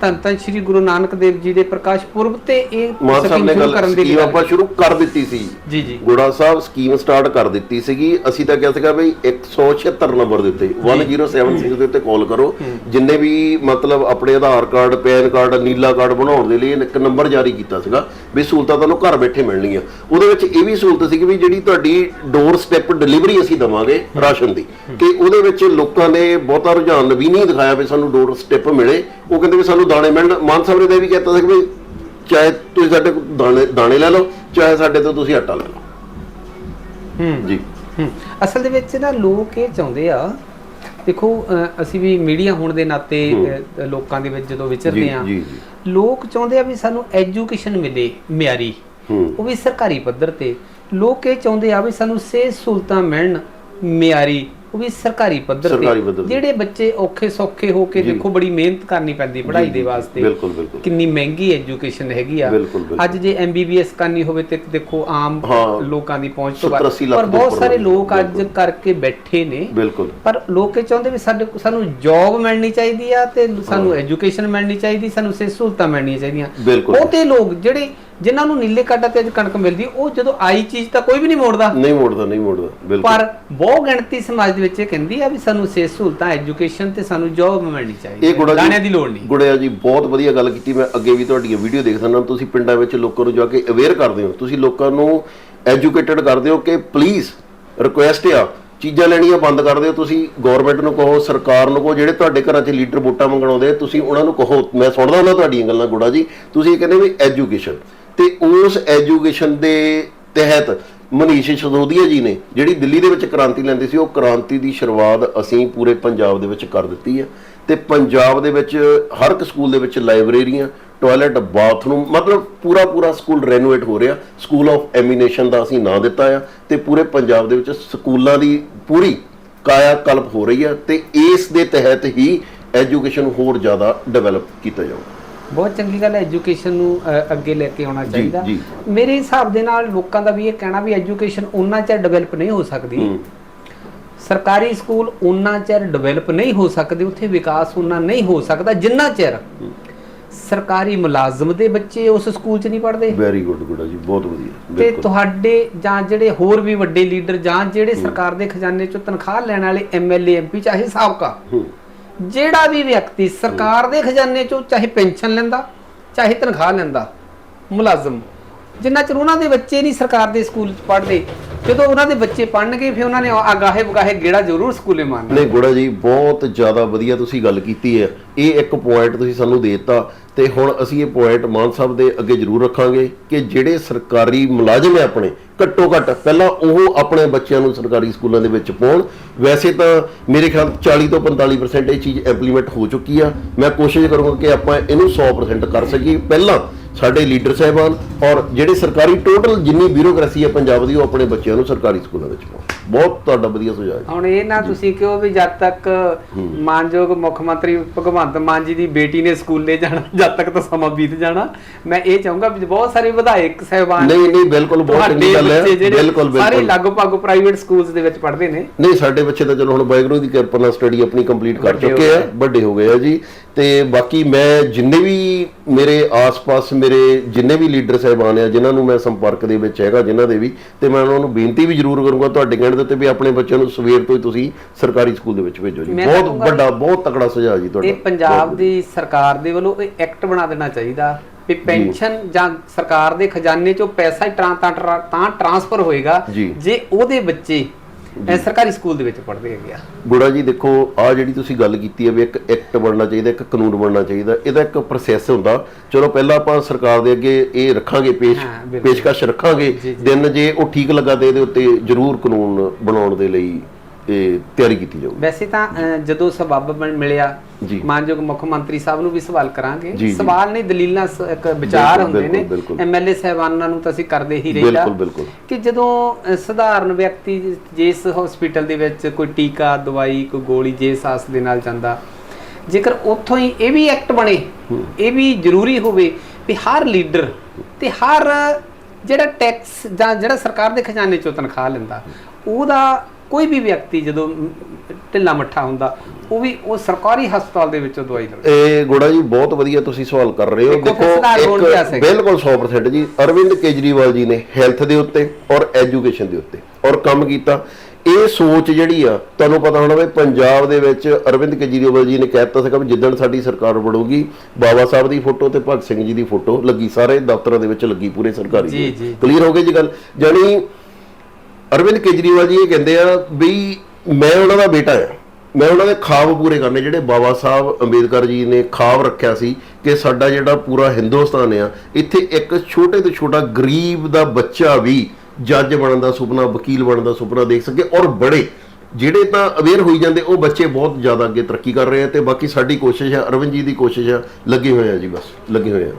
ਧੰਨ ਧੰਨ ਸ੍ਰੀ ਗੁਰੂ ਨਾਨਕ ਦੇਵ ਜੀ ਦੇ ਪ੍ਰਕਾਸ਼ ਪੁਰਬ ਤੇ ਇਹ ਮਾਨ ਸਾਹਿਬ ਨੇ ਗੱਲ ਕਰਨ ਦੀ ਸਕੀਮ ਆਪਾਂ ਸ਼ੁਰੂ ਕਰ ਦਿੱਤੀ ਸੀ। ਜੀ ਜੀ। ਗੁੜਾ ਸਾਹਿਬ ਸਕੀਮ ਸਟਾਰਟ ਕਰ ਦਿੱਤੀ ਸੀਗੀ। ਅਸੀਂ ਤਾਂ ਕਿਹਾ ਸੀਗਾ ਬਈ 176 ਨੰਬਰ ਦੇ ਉੱਤੇ 1076 ਦੇ ਉੱਤੇ ਕਾਲ ਕਰੋ। ਜਿੰਨੇ ਵੀ ਮਤਲਬ ਆਪਣੇ ਆਧਾਰ ਕਾਰਡ ਪੈਨ ਕਾਰਡ ਨੀਲਾ ਕਾਰਡ ਬਣਾਉਣ ਦੇ ਲਈ ਇੱਕ ਨੰਬਰ ਜਾਰੀ ਕੀਤਾ ਸੀਗਾ ਵੀ ਸਹੂਲਤਾਂ ਤੁਹਾਨੂੰ ਘਰ ਬੈਠੇ ਮਿਲਣਗੀਆਂ ਉਹਦੇ ਵਿੱਚ ਇਹ ਵੀ ਸਹੂਲਤ ਸੀ ਕਿ ਵੀ ਜਿਹੜੀ ਤੁਹਾਡੀ ਡੋਰ ਸਟੈਪ ਡਿਲੀਵਰੀ ਅਸੀਂ ਦਵਾਂਗੇ ਰਾਸ਼ਨ ਦੀ। ਕਿ ਉਹਦੇ ਵਿੱਚ ਲੋਕਾਂ ਨੇ ਬਹੁਤਾ ਰੁਝਾਨ ਵੀ ਨਹੀਂ ਦਿਖਾਇਆ ਵੀ ਸਾਨੂੰ ਡੋਰ ਸਟੈਪ ਮਿਲੇ। ਉਹ ਕਹਿੰਦੇ ਵੀ ਸਾਨੂੰ ਦਾਣੇ ਮਿਲਣ ਮਾਨ ਸਾਹਿਬ ਨੇ ਤਾਂ ਇਹ ਵੀ ਕਹਿਤਾ ਸੀ ਕਿ ਵੀ ਚਾਹੇ ਤੁਸੀਂ ਸਾਡੇ ਕੋਲ ਦਾਣੇ ਦਾਣੇ ਲੈ ਲਓ ਚਾਹੇ ਸਾਡੇ ਤੋਂ ਤੁਸੀਂ ਆਟਾ ਲੈ ਲਓ। ਹੂੰ। ਜੀ। ਹੂੰ। ਅਸਲ ਦੇ ਵਿੱਚ ਨਾ ਲੋਕ ਇਹ ਚਾਹੁੰਦੇ ਆ ਦੇਖੋ ਅਸੀਂ ਵੀ ਮੀਡੀਆ ਹੋਣ ਦੇ ਨਾਤੇ ਲੋਕਾਂ ਦੇ ਵਿੱਚ ਜਦੋਂ ਵਿਚਰਦੇ ਆ ਲੋਕ ਚਾਹੁੰਦੇ ਆ ਵੀ ਸਾਨੂੰ ਐਜੂਕੇਸ਼ਨ ਮਿਲੇ ਮਿਆਰੀ। ਉਹ ਵੀ ਸਰਕਾਰੀ ਪੱਧਰ ਤੇ। ਲੋਕ ਇਹ ਚਾਹੁੰਦੇ ਆ ਵੀ ਸਾਨੂੰ ਸਿਹਤ ਸਹੂਲਤਾਂ ਮਿਲਣ ਮਿਆਰੀ। ਉਹ ਵੀ ਸਰਕਾਰੀ ਪੱਧਰ ਤੇ। ਜਿਹੜੇ ਬੱਚੇ ਔਖੇ ਸੌਖੇ ਹੋ ਕੇ। ਦੇਖੋ ਬੜੀ ਮਿਹਨਤ ਕਰਨੀ ਪੈਂਦੀ ਪੜ੍ਹਾਈ ਦੇ ਵਾਸਤੇ ਬਿਲਕੁਲ ਬਿਲਕੁਲ ਕਿੰਨੀ ਮਹਿੰਗੀ ਐਜੂਕੇਸ਼ਨ ਹੈਗੀ ਆ। ਅੱਜ ਜੇ ਐਮਬੀਬੀਐਸ ਕਰਨੀ ਹੋਵੇ ਤੇ ਦੇਖੋ ਆਮ। ਲੋਕਾਂ ਦੀ ਪਹੁੰਚ ਤੋਂ 70 80 ਲੱਖ ਪਰ ਬਹੁਤ ਸਾਰੇ। ਲੋਕ ਅੱਜ। ਕਰਕੇ ਬੈਠੇ ਨੇ ਬਿਲਕੁਲ ਪਰ ਲੋਕ ਇਹ ਚਾਹੁੰਦੇ ਵੀ ਸਾਡੇ ਸਾਨੂੰ ਜੌਬ ਮਿਲਣੀ ਚਾਹੀਦੀ ਆ ਤੇ ਸਾਨੂੰ ਐਜੂਕੇਸ਼ਨ ਮਿਲਣੀ ਚਾਹੀਦੀ ਸਾਨੂੰ ਸਿਹਤ ਸਹੂਲਤਾਂ ਮਿਲਣੀਆਂ ਚਾਹੀਦੀਆਂ। ਬਹੁਤੇ ਲੋਕ ਜਿਹੜੇ ਜਿਨ੍ਹਾਂ ਨੂੰ ਨੀਲੇ ਕਾਰਡਾਂ ਤੇ ਅੱਜ ਕਣਕ ਮਿਲਦੀ ਉਹ ਜਦੋਂ ਆਈ ਚੀਜ਼ ਤਾਂ ਕੋਈ ਵੀ ਨਹੀਂ ਮੋੜਦਾ। ਨਹੀਂ ਮੋੜਦਾ ਨਹੀਂ ਮੋੜਦਾ ਬਿਲਕੁਲ। ਪਰ ਬਹੁ ਗਿਣਤੀ ਸਮਾਜ ਦੇ ਵਿੱਚ ਇਹ ਕਹਿੰਦੀ ਆ ਵੀ ਸਾਨੂੰ ਸਿਹਤ ਸਹੂਲਤਾਂ ਐਜੂਕੇਸ਼ਨ ਤੇ ਸਾਨੂੰ ਜੌਬ ਮਿਲਣੀ ਚਾਹੀਦੀ ਇਹ ਗੁੜਾ ਦਾਣਿਆਂ ਦੀ ਲੋੜ ਨਹੀਂ। ਗੁੜਿਆ ਜੀ ਬਹੁਤ ਵਧੀਆ ਗੱਲ ਕੀਤੀ ਮੈਂ ਅੱਗੇ ਵੀ ਤੁਹਾਡੀਆਂ ਵੀਡੀਓ ਦੇਖ ਸਕਦਾ ਤੁਸੀਂ ਪਿੰਡਾਂ ਵਿੱਚ ਲੋਕਾਂ ਨੂੰ ਜਾ ਕੇ ਅਵੇਅਰ ਕਰਦੇ ਹੋ। ਤੁਸੀਂ ਲੋਕਾਂ ਨੂੰ ਐਜੂਕੇਟਡ ਕਰਦੇ ਹੋ ਕਿ ਪਲੀਜ਼ ਰਿਕੁਐਸਟ ਆ ਚੀਜ਼ਾਂ ਲੈਣੀਆਂ ਬੰਦ ਕਰ ਦਿਓ। ਤੁਸੀਂ ਗਵਰਨਮੈਂਟ ਨੂੰ ਕਹੋ ਸਰਕਾਰ ਨੂੰ ਕਹੋ ਜਿਹੜੇ ਤੁਹਾਡੇ ਘਰਾਂ 'ਚ ਲੀਡਰ ਵੋਟਾਂ ਮੰਗਣ ਆਉਂਦੇ ਤੁਸੀਂ ਉਹਨਾਂ ਨੂੰ ਕਹੋ। ਮੈਂ ਸੁਣਦਾ ਉਹਨਾਂ ਤੁਹਾਡੀਆਂ ਗੱਲਾਂ ਗੁੜਾ ਜੀ। ਤੁਸੀਂ ਇਹ ਕਹਿੰਦੇ ਵੀ ਐਜੂਕੇਸ਼ਨ ਤੇ ਉਸ ਐਜੂਕੇਸ਼ਨ ਦੇ ਤਹਿਤ ਮਨੀਸ਼ ਸਦੋਦੀਆ ਜੀ ਨੇ ਜਿਹੜੀ ਦਿੱਲੀ ਦੇ ਵਿੱਚ ਕ੍ਰਾਂਤੀ ਲੈਂਦੀ ਸੀ, ਉਹ ਕ੍ਰਾਂਤੀ ਦੀ ਸ਼ੁਰੂਆਤ ਅਸੀਂ ਪੂਰੇ ਪੰਜਾਬ ਦੇ ਵਿੱਚ ਕਰ ਦਿੱਤੀ ਹੈ ਤੇ ਪੰਜਾਬ ਦੇ ਵਿੱਚ ਹਰ ਇੱਕ ਸਕੂਲ ਦੇ ਵਿੱਚ ਲਾਇਬ੍ਰੇਰੀਆਂ, ਟਾਇਲਟ, ਬਾਥਰੂਮ, ਮਤਲਬ ਪੂਰਾ ਪੂਰਾ ਸਕੂਲ ਰੈਨੋਵੇਟ ਹੋ ਰਿਹਾ। ਸਕੂਲ ਆਫ ਐਮੀਨੇਸ਼ਨ ਦਾ ਅਸੀਂ ਨਾਂ ਦਿੱਤਾ ਆ ਤੇ ਪੂਰੇ ਪੰਜਾਬ ਦੇ ਵਿੱਚ ਸਕੂਲਾਂ ਦੀ ਪੂਰੀ ਕਾਇਆ ਕਲਪ ਹੋ ਰਹੀ ਹੈ ਤੇ ਇਸ ਦੇ ਤਹਿਤ ਹੀ ਐਜੂਕੇਸ਼ਨ ਹੋਰ ਜ਼ਿਆਦਾ ਡਿਵੈਲਪ ਕੀਤਾ ਜਾਊਗਾ। ਬਹੁਤ ਚੰਗੀ ਗੱਲ ਹੈ ਐਜੂਕੇਸ਼ਨ ਨੂੰ ਅ, ਅੱਗੇ ਲੈ ਕੇ ਆਉਣਾ ਚਾਹੀਦਾ ਜੀ। ਮੇਰੇ ਹਿਸਾਬ ਦੇ ਨਾਲ ਲੋਕਾਂ ਦਾ ਵੀ ਇਹ ਕਹਿਣਾ ਵੀ ਐਜੂਕੇਸ਼ਨ ਉਨਾ ਚਿਰ ਡਿਵੈਲਪ ਨਹੀਂ ਹੋ ਸਕਦੀ ਹੂੰ। ਸਰਕਾਰੀ ਸਕੂਲ ਉਨਾ ਚਿਰ ਡਿਵੈਲਪ ਨਹੀਂ ਹੋ ਸਕਦੇ ਉੱਥੇ ਵਿਕਾਸ ਉਨਾ ਨਹੀਂ ਹੋ ਸਕਦਾ ਜਿੰਨਾ ਚਿਰ ਸਰਕਾਰੀ ਮੁਲਾਜ਼ਮ ਦੇ ਬੱਚੇ ਉਸ ਸਕੂਲ 'ਚ ਨਹੀਂ ਪੜ੍ਹਦੇ ਵੈਰੀ ਗੁੱਡ ਗੁੱਡਾ ਜੀ ਬਹੁਤ ਵਧੀਆ ਤੇ ਬਿਲਕੁਲ ਤੁਹਾਡੇ ਜਾਂ ਜਿਹੜੇ ਹੋਰ ਵੀ ਵੱਡੇ ਲੀਡਰ ਜਾਂ ਜਿਹੜੇ ਸਰਕਾਰ ਦੇ ਖਜ਼ਾਨੇ 'ਚੋਂ ਤਨਖਾਹ ਲੈਣ ਵਾਲੇ ਐਮਐਲਏ ਐਮਪੀ ਚਾਹੇ ਸਾਬਕਾ ਹੂੰ। ਜਿਹੜਾ ਵੀ ਵਿਅਕਤੀ ਸਰਕਾਰ ਦੇ ਖਜ਼ਾਨੇ 'ਚੋਂ ਚਾਹੇ ਪੈਨਸ਼ਨ ਲੈਂਦਾ ਚਾਹੇ ਤਨਖਾਹ ਲੈਂਦਾ ਮੁਲਾਜ਼ਮ ਜਿੰਨਾ ਚਿਰ ਉਹਨਾਂ ਦੇ ਬੱਚੇ ਨਹੀਂ ਸਰਕਾਰ ਦੇ ਸਕੂਲ ਪੜ੍ਹਦੇ, ਜਦੋਂ ਉਹਨਾਂ ਦੇ ਬੱਚੇ ਪੜ੍ਹਨਗੇ, ਫਿਰ ਉਹਨਾਂ ਨੇ ਆਗਾਹੇ ਬਗਾਹੇ ਗੇੜਾ ਜ਼ਰੂਰ ਸਕੂਲੇ ਮਾਰਨਾ। ਨਹੀਂ ਗੁੜਾ ਜੀ, ਬਹੁਤ ਜ਼ਿਆਦਾ ਵਧੀਆ ਤੁਸੀਂ ਗੱਲ ਕੀਤੀ ਹੈ। ਇਹ ਇੱਕ ਪੁਆਇੰਟ ਤੁਸੀਂ ਸਾਨੂੰ ਦੇ ਦਿੱਤਾ ਤੇ ਹੁਣ ਅਸੀਂ ਇਹ ਪੁਆਇੰਟ ਮਾਨ ਸਾਹਿਬ ਦੇ ਅੱਗੇ ਜ਼ਰੂਰ ਰੱਖਾਂਗੇ ਕਿ ਜਿਹੜੇ ਸਰਕਾਰੀ ਮੁਲਾਜ਼ਮ ਹੈ ਆਪਣੇ, ਘੱਟੋ ਘੱਟ ਪਹਿਲਾਂ ਉਹ ਆਪਣੇ ਬੱਚਿਆਂ ਨੂੰ ਸਰਕਾਰੀ ਸਕੂਲਾਂ ਦੇ ਵਿੱਚ ਪਾਉਣ। ਵੈਸੇ ਤਾਂ ਮੇਰੇ ਖਿਆਲ 40 ਤੋਂ 45% ਇਹ ਚੀਜ਼ ਇੰਪਲੀਮੈਂਟ ਹੋ ਚੁੱਕੀ ਆ। ਮੈਂ ਕੋਸ਼ਿਸ਼ ਕਰੂੰਗਾ ਕਿ ਆਪਾਂ ਇਹਨੂੰ 100% ਕਰ ਸਕੀਏ। ਪਹਿਲਾਂ ਸਾਡੇ ਲੀਡਰ ਸਾਹਿਬਾਨ ਔਰ ਜਿਹੜੇ ਸਰਕਾਰੀ ਟੋਟਲ ਜਿੰਨੀ ਬਿਊਰੋਕ੍ਰੇਸੀ ਹੈ ਪੰਜਾਬ ਦੀ ਉਹ ਆਪਣੇ ਬੱਚਿਆਂ ਨੂੰ ਸਰਕਾਰੀ ਸਕੂਲਾਂ ਵਿੱਚ ਪਾਉਣ ਬਹੁਤ ਤੁਹਾਡਾ ਵਧੀਆ ਸੁਝਾਅ ਹੈ। ਹੁਣ ਇਹ ਨਾ ਤੁਸੀਂ ਕਿਉਂ ਵੀ ਜਦ ਤੱਕ ਮਾਨਯੋਗ ਮੁੱਖ ਮੰਤਰੀ ਭਗਵੰਤ ਮਾਨ ਜੀ ਦੀ ਬੇਟੀ ਨੇ ਸਕੂਲੇ ਜਾਣਾ ਜਦ ਤੱਕ ਤਾਂ ਸਮਾਂ ਬੀਤ ਜਾਣਾ ਮੈਂ ਇਹ ਚਾਹੂੰਗਾ ਵੀ ਬਹੁਤ ਸਾਰੇ ਵਿਧਾਇਕ ਸਹਿਬਾਨ ਨਹੀਂ ਨਹੀਂ ਬਿਲਕੁਲ ਬਹੁਤ ਚੰਗੀ ਗੱਲ ਹੈ। ਬਿਲਕੁਲ ਸਾਰੇ ਲਗਭਗ ਪ੍ਰਾਈਵੇਟ ਸਕੂਲਸ ਦੇ ਵਿੱਚ ਪੜ੍ਹਦੇ ਨੇ। ਨਹੀਂ ਸਾਡੇ ਬੱਚੇ ਤਾਂ ਚਲੋ ਹੁਣ ਵਾਹਿਗੁਰੂ ਦੀ ਕਿਰਪਾ ਨਾਲ ਸਟੱਡੀ ਆਪਣੀ ਕੰਪਲੀਟ ਕਰ ਚੁੱਕੇ ਆ। ਵੱਡੇ ਹੋ ਗਏ ਆ ਜੀ। ਤੇ ਬਾਕੀ ਮੈਂ ਜਿੰਨੇ ਵੀ ਮੇਰੇ ਆਸ-ਪਾਸ ਮੇਰੇ ਜਿੰਨੇ ਵੀ ਲੀਡਰ ਸਾਹਿਬਾਨ ਆ ਜਿਨ੍ਹਾਂ ਨੂੰ ਮੈਂ ਸੰਪਰਕ ਦੇ ਵਿੱਚ ਹੈਗਾ ਜਿਨ੍ਹਾਂ ਦੇ ਵੀ ਤੇ ਮੈਂ ਉਹਨਾਂ ਨੂੰ ਬੇਨਤੀ ਵੀ ਜ਼ਰੂਰ ਕਰੂੰਗਾ ਤੁਹਾਡੇ ਕਹਿਣ ਦੇ ਉੱਤੇ ਵੀ ਆਪਣੇ ਬੱਚਿਆਂ ਨੂੰ ਸਵੇਰ ਤੋਂ ਹੀ ਤੁਸੀਂ ਸਰਕਾਰੀ ਸਕੂਲ ਦੇ ਵਿੱਚ ਭੇਜੋ ਜੀ। ਬਹੁਤ ਵੱਡਾ ਬਹੁਤ ਤਕੜਾ ਸੁਝਾਅ ਜੀ ਤੁਹਾਡਾ। ਇਹ ਪੰਜਾਬ ਦੀ ਸਰਕਾਰ ਦੇ ਵੱਲੋਂ ਇਹ ਐਕਟ ਬਣਾ ਦੇਣਾ ਚਾਹੀਦਾ ਵੀ ਪੈਨਸ਼ਨ ਜਾਂ ਸਰਕਾਰ ਦੇ ਖਜ਼ਾਨੇ ਚੋਂ ਪੈਸਾ ਤਾਂ ਟਰਾਂ- ਤਾਂ ਟਰਾਂਸਫਰ ਹੋਏਗਾ। ਜੇ ਉਹਦੇ ਬੱਚੇ ਇਹ ਸਰਕਾਰੀ ਸਕੂਲ ਦੇ ਵਿੱਚ ਪੜ੍ਹਦੇ ਹੈਗੇ ਆ ਗੁੜਾ ਜੀ ਦੇਖੋ ਆ ਜਿਹੜੀ ਤੁਸੀਂ ਗੱਲ ਕੀਤੀ ਹੈ ਵੀ ਇੱਕ ਐਕਟ ਬਣਨਾ ਚਾਹੀਦਾ ਇੱਕ ਕਾਨੂੰਨ ਬਣਨਾ ਚਾਹੀਦਾ ਇਹਦਾ ਇੱਕ ਪ੍ਰੋਸੈਸ ਹੁੰਦਾ ਚਲੋ ਪਹਿਲਾਂ ਆਪਾਂ ਸਰਕਾਰ ਦੇ ਅੱਗੇ ਇਹ ਰੱਖਾਂਗੇ ਪੇਸ਼। ਪੇਸ਼ਕਸ਼ ਰੱਖਾਂਗੇ। ਦਿਨ ਜੇ ਉਹ ਠੀਕ ਲੱਗਾ ਤੇ ਇਹਦੇ ਉੱਤੇ ਜ਼ਰੂਰ ਕਾਨੂੰਨ ਬਣਾਉਣ ਦੇ ਲਈ ਇਹ ਤਿਆਰੀ ਕੀਤੀ ਜਾਊਗੀ ਵੈਸੇ ਤਾਂ ਜਦੋਂ ਸਬੱਬ ਮਿਲਿਆ। ਮਾਨਯੋਗ ਮੁੱਖ ਮੰਤਰੀ ਸਾਹਿਬ ਨੂੰ ਵੀ ਸਵਾਲ ਕਰਾਂਗੇ। ਸਵਾਲ ਨਹੀਂ ਦਲੀਲਾਂ ਇੱਕ ਵਿਚਾਰ ਹੁੰਦੇ ਨੇ। ਐਮਐਲਏ ਸਹਿਬਾਨਾਂ ਨੂੰ ਤਾਂ ਅਸੀਂ ਕਰਦੇ ਹੀ ਰਹੀਦਾ। ਕਿ ਜਦੋਂ ਸਧਾਰਨ ਵਿਅਕਤੀ ਜਿਸ ਹਸਪੀਟਲ ਦੇ ਵਿੱਚ ਕੋਈ ਟੀਕਾ ਦਵਾਈ ਕੋਈ ਗੋਲੀ ਜੇ ਸਾਸ ਦੇ ਨਾਲ ਜਾਂਦਾ ਜੇਕਰ ਉੱਥੋਂ ਹੀ ਇਹ ਵੀ ਐਕਟ ਬਣੇ ਇਹ ਵੀ ਜ਼ਰੂਰੀ ਹੋਵੇ ਵੀ ਹਰ ਲੀਡਰ ਤੇ ਹਰ ਜਿਹੜਾ ਟੈਕਸ ਜਾਂ ਜਿਹੜਾ ਸਰਕਾਰ ਦੇ ਖਜ਼ਾਨੇ ਚੋਂ ਤਨਖਾਹ ਲੈਂਦਾ ਉਹਦਾ ਕੋਈ ਵੀ ਵਿਅਕਤੀ ਜਦੋਂ ਢਿੱਲਾ ਮੱਠਾ ਹੁੰਦਾ ਉਹ ਵੀ ਉਹ ਸਰਕਾਰੀ ਹਸਪਤਾਲ ਦੇ ਵਿੱਚੋਂ ਦਵਾਈ ਲਵੇ ਇਹ ਗੋੜਾ ਜੀ ਬਹੁਤ ਵਧੀਆ ਤੁਸੀਂ ਸਵਾਲ ਕਰ ਰਹੇ ਹੋ। ਦੇਖੋ, ਸੀਗਾ? ਬਿਲਕੁਲ 100% ਜੀ ਅਰਵਿੰਦ ਕੇਜਰੀਵਾਲ ਜੀ ਨੇ ਹੈਲਥ ਦੇ ਉੱਤੇ ਔਰ ਐਜੂਕੇਸ਼ਨ ਦੇ ਉੱਤੇ ਔਰ ਕੰਮ ਕੀਤਾ। ਇਹ ਸੋਚ ਜਿਹੜੀ ਆ ਤੁਹਾਨੂੰ ਪਤਾ ਹੋਣਾ ਵੀ ਪੰਜਾਬ ਦੇ ਵਿੱਚ ਅਰਵਿੰਦ ਕੇਜਰੀਵਾਲ ਜੀ ਨੇ ਕਹਿ ਦਿੱਤਾ ਸੀਗਾ ਵੀ ਜਿੱਦਣ ਸਾਡੀ ਸਰਕਾਰ ਬਣੂਗੀ ਬਾਬਾ ਸਾਹਿਬ ਦੀ ਫੋਟੋ ਤੇ ਭਗਤ ਸਿੰਘ ਜੀ ਦੀ ਫੋਟੋ ਲੱਗੀ ਸਾਰੇ ਦਫ਼ਤਰਾਂ ਦੇ ਵਿੱਚ ਲੱਗੀ ਪੂਰੇ ਸਰਕਾਰੀ। ਕਲੀਅਰ ਹੋ ਗਈ ਜੀ ਗੱਲ? ਜਾਨੀ ਅਰਵਿੰਦ ਕੇਜਰੀਵਾਲ ਜੀ ਇਹ ਕਹਿੰਦੇ ਆ ਵੀ ਮੈਂ ਉਹਨਾਂ ਦਾ ਬੇਟਾ ਆ। ਮੈਂ ਉਹਨਾਂ ਦੇ ਖਾਬ ਪੂਰੇ ਕਰਨੇ। ਜਿਹੜੇ ਬਾਬਾ ਸਾਹਿਬ ਅੰਬੇਦਕਰ ਜੀ ਨੇ ਖਾਬ ਰੱਖਿਆ ਸੀ ਕਿ ਸਾਡਾ ਜਿਹੜਾ ਪੂਰਾ ਹਿੰਦੁਸਤਾਨ ਆ, ਇੱਥੇ ਇੱਕ ਛੋਟੇ ਤੋਂ ਛੋਟਾ ਗਰੀਬ ਦਾ ਬੱਚਾ ਵੀ ਜੱਜ ਬਣਨ ਦਾ ਸੁਪਨਾ, ਵਕੀਲ ਬਣਨ ਦਾ ਸੁਪਨਾ ਦੇਖ ਸਕੇ ਔਰ ਬੜੇ। ਜਿਹੜੇ ਤਾਂ ਅਵੇਅਰ ਹੋਈ ਜਾਂਦੇ, ਉਹ ਬੱਚੇ ਬਹੁਤ ਜ਼ਿਆਦਾ ਅੱਗੇ ਤਰੱਕੀ ਕਰ ਰਹੇ ਆ ਤੇ ਬਾਕੀ ਸਾਡੀ ਕੋਸ਼ਿਸ਼ ਆ, ਅਰਵਿੰਦ ਜੀ ਦੀ ਕੋਸ਼ਿਸ਼ ਆ, ਲੱਗੇ ਹੋਏ ਆ ਜੀ ਬਸ, ਲੱਗੇ ਹੋਏ ਆ।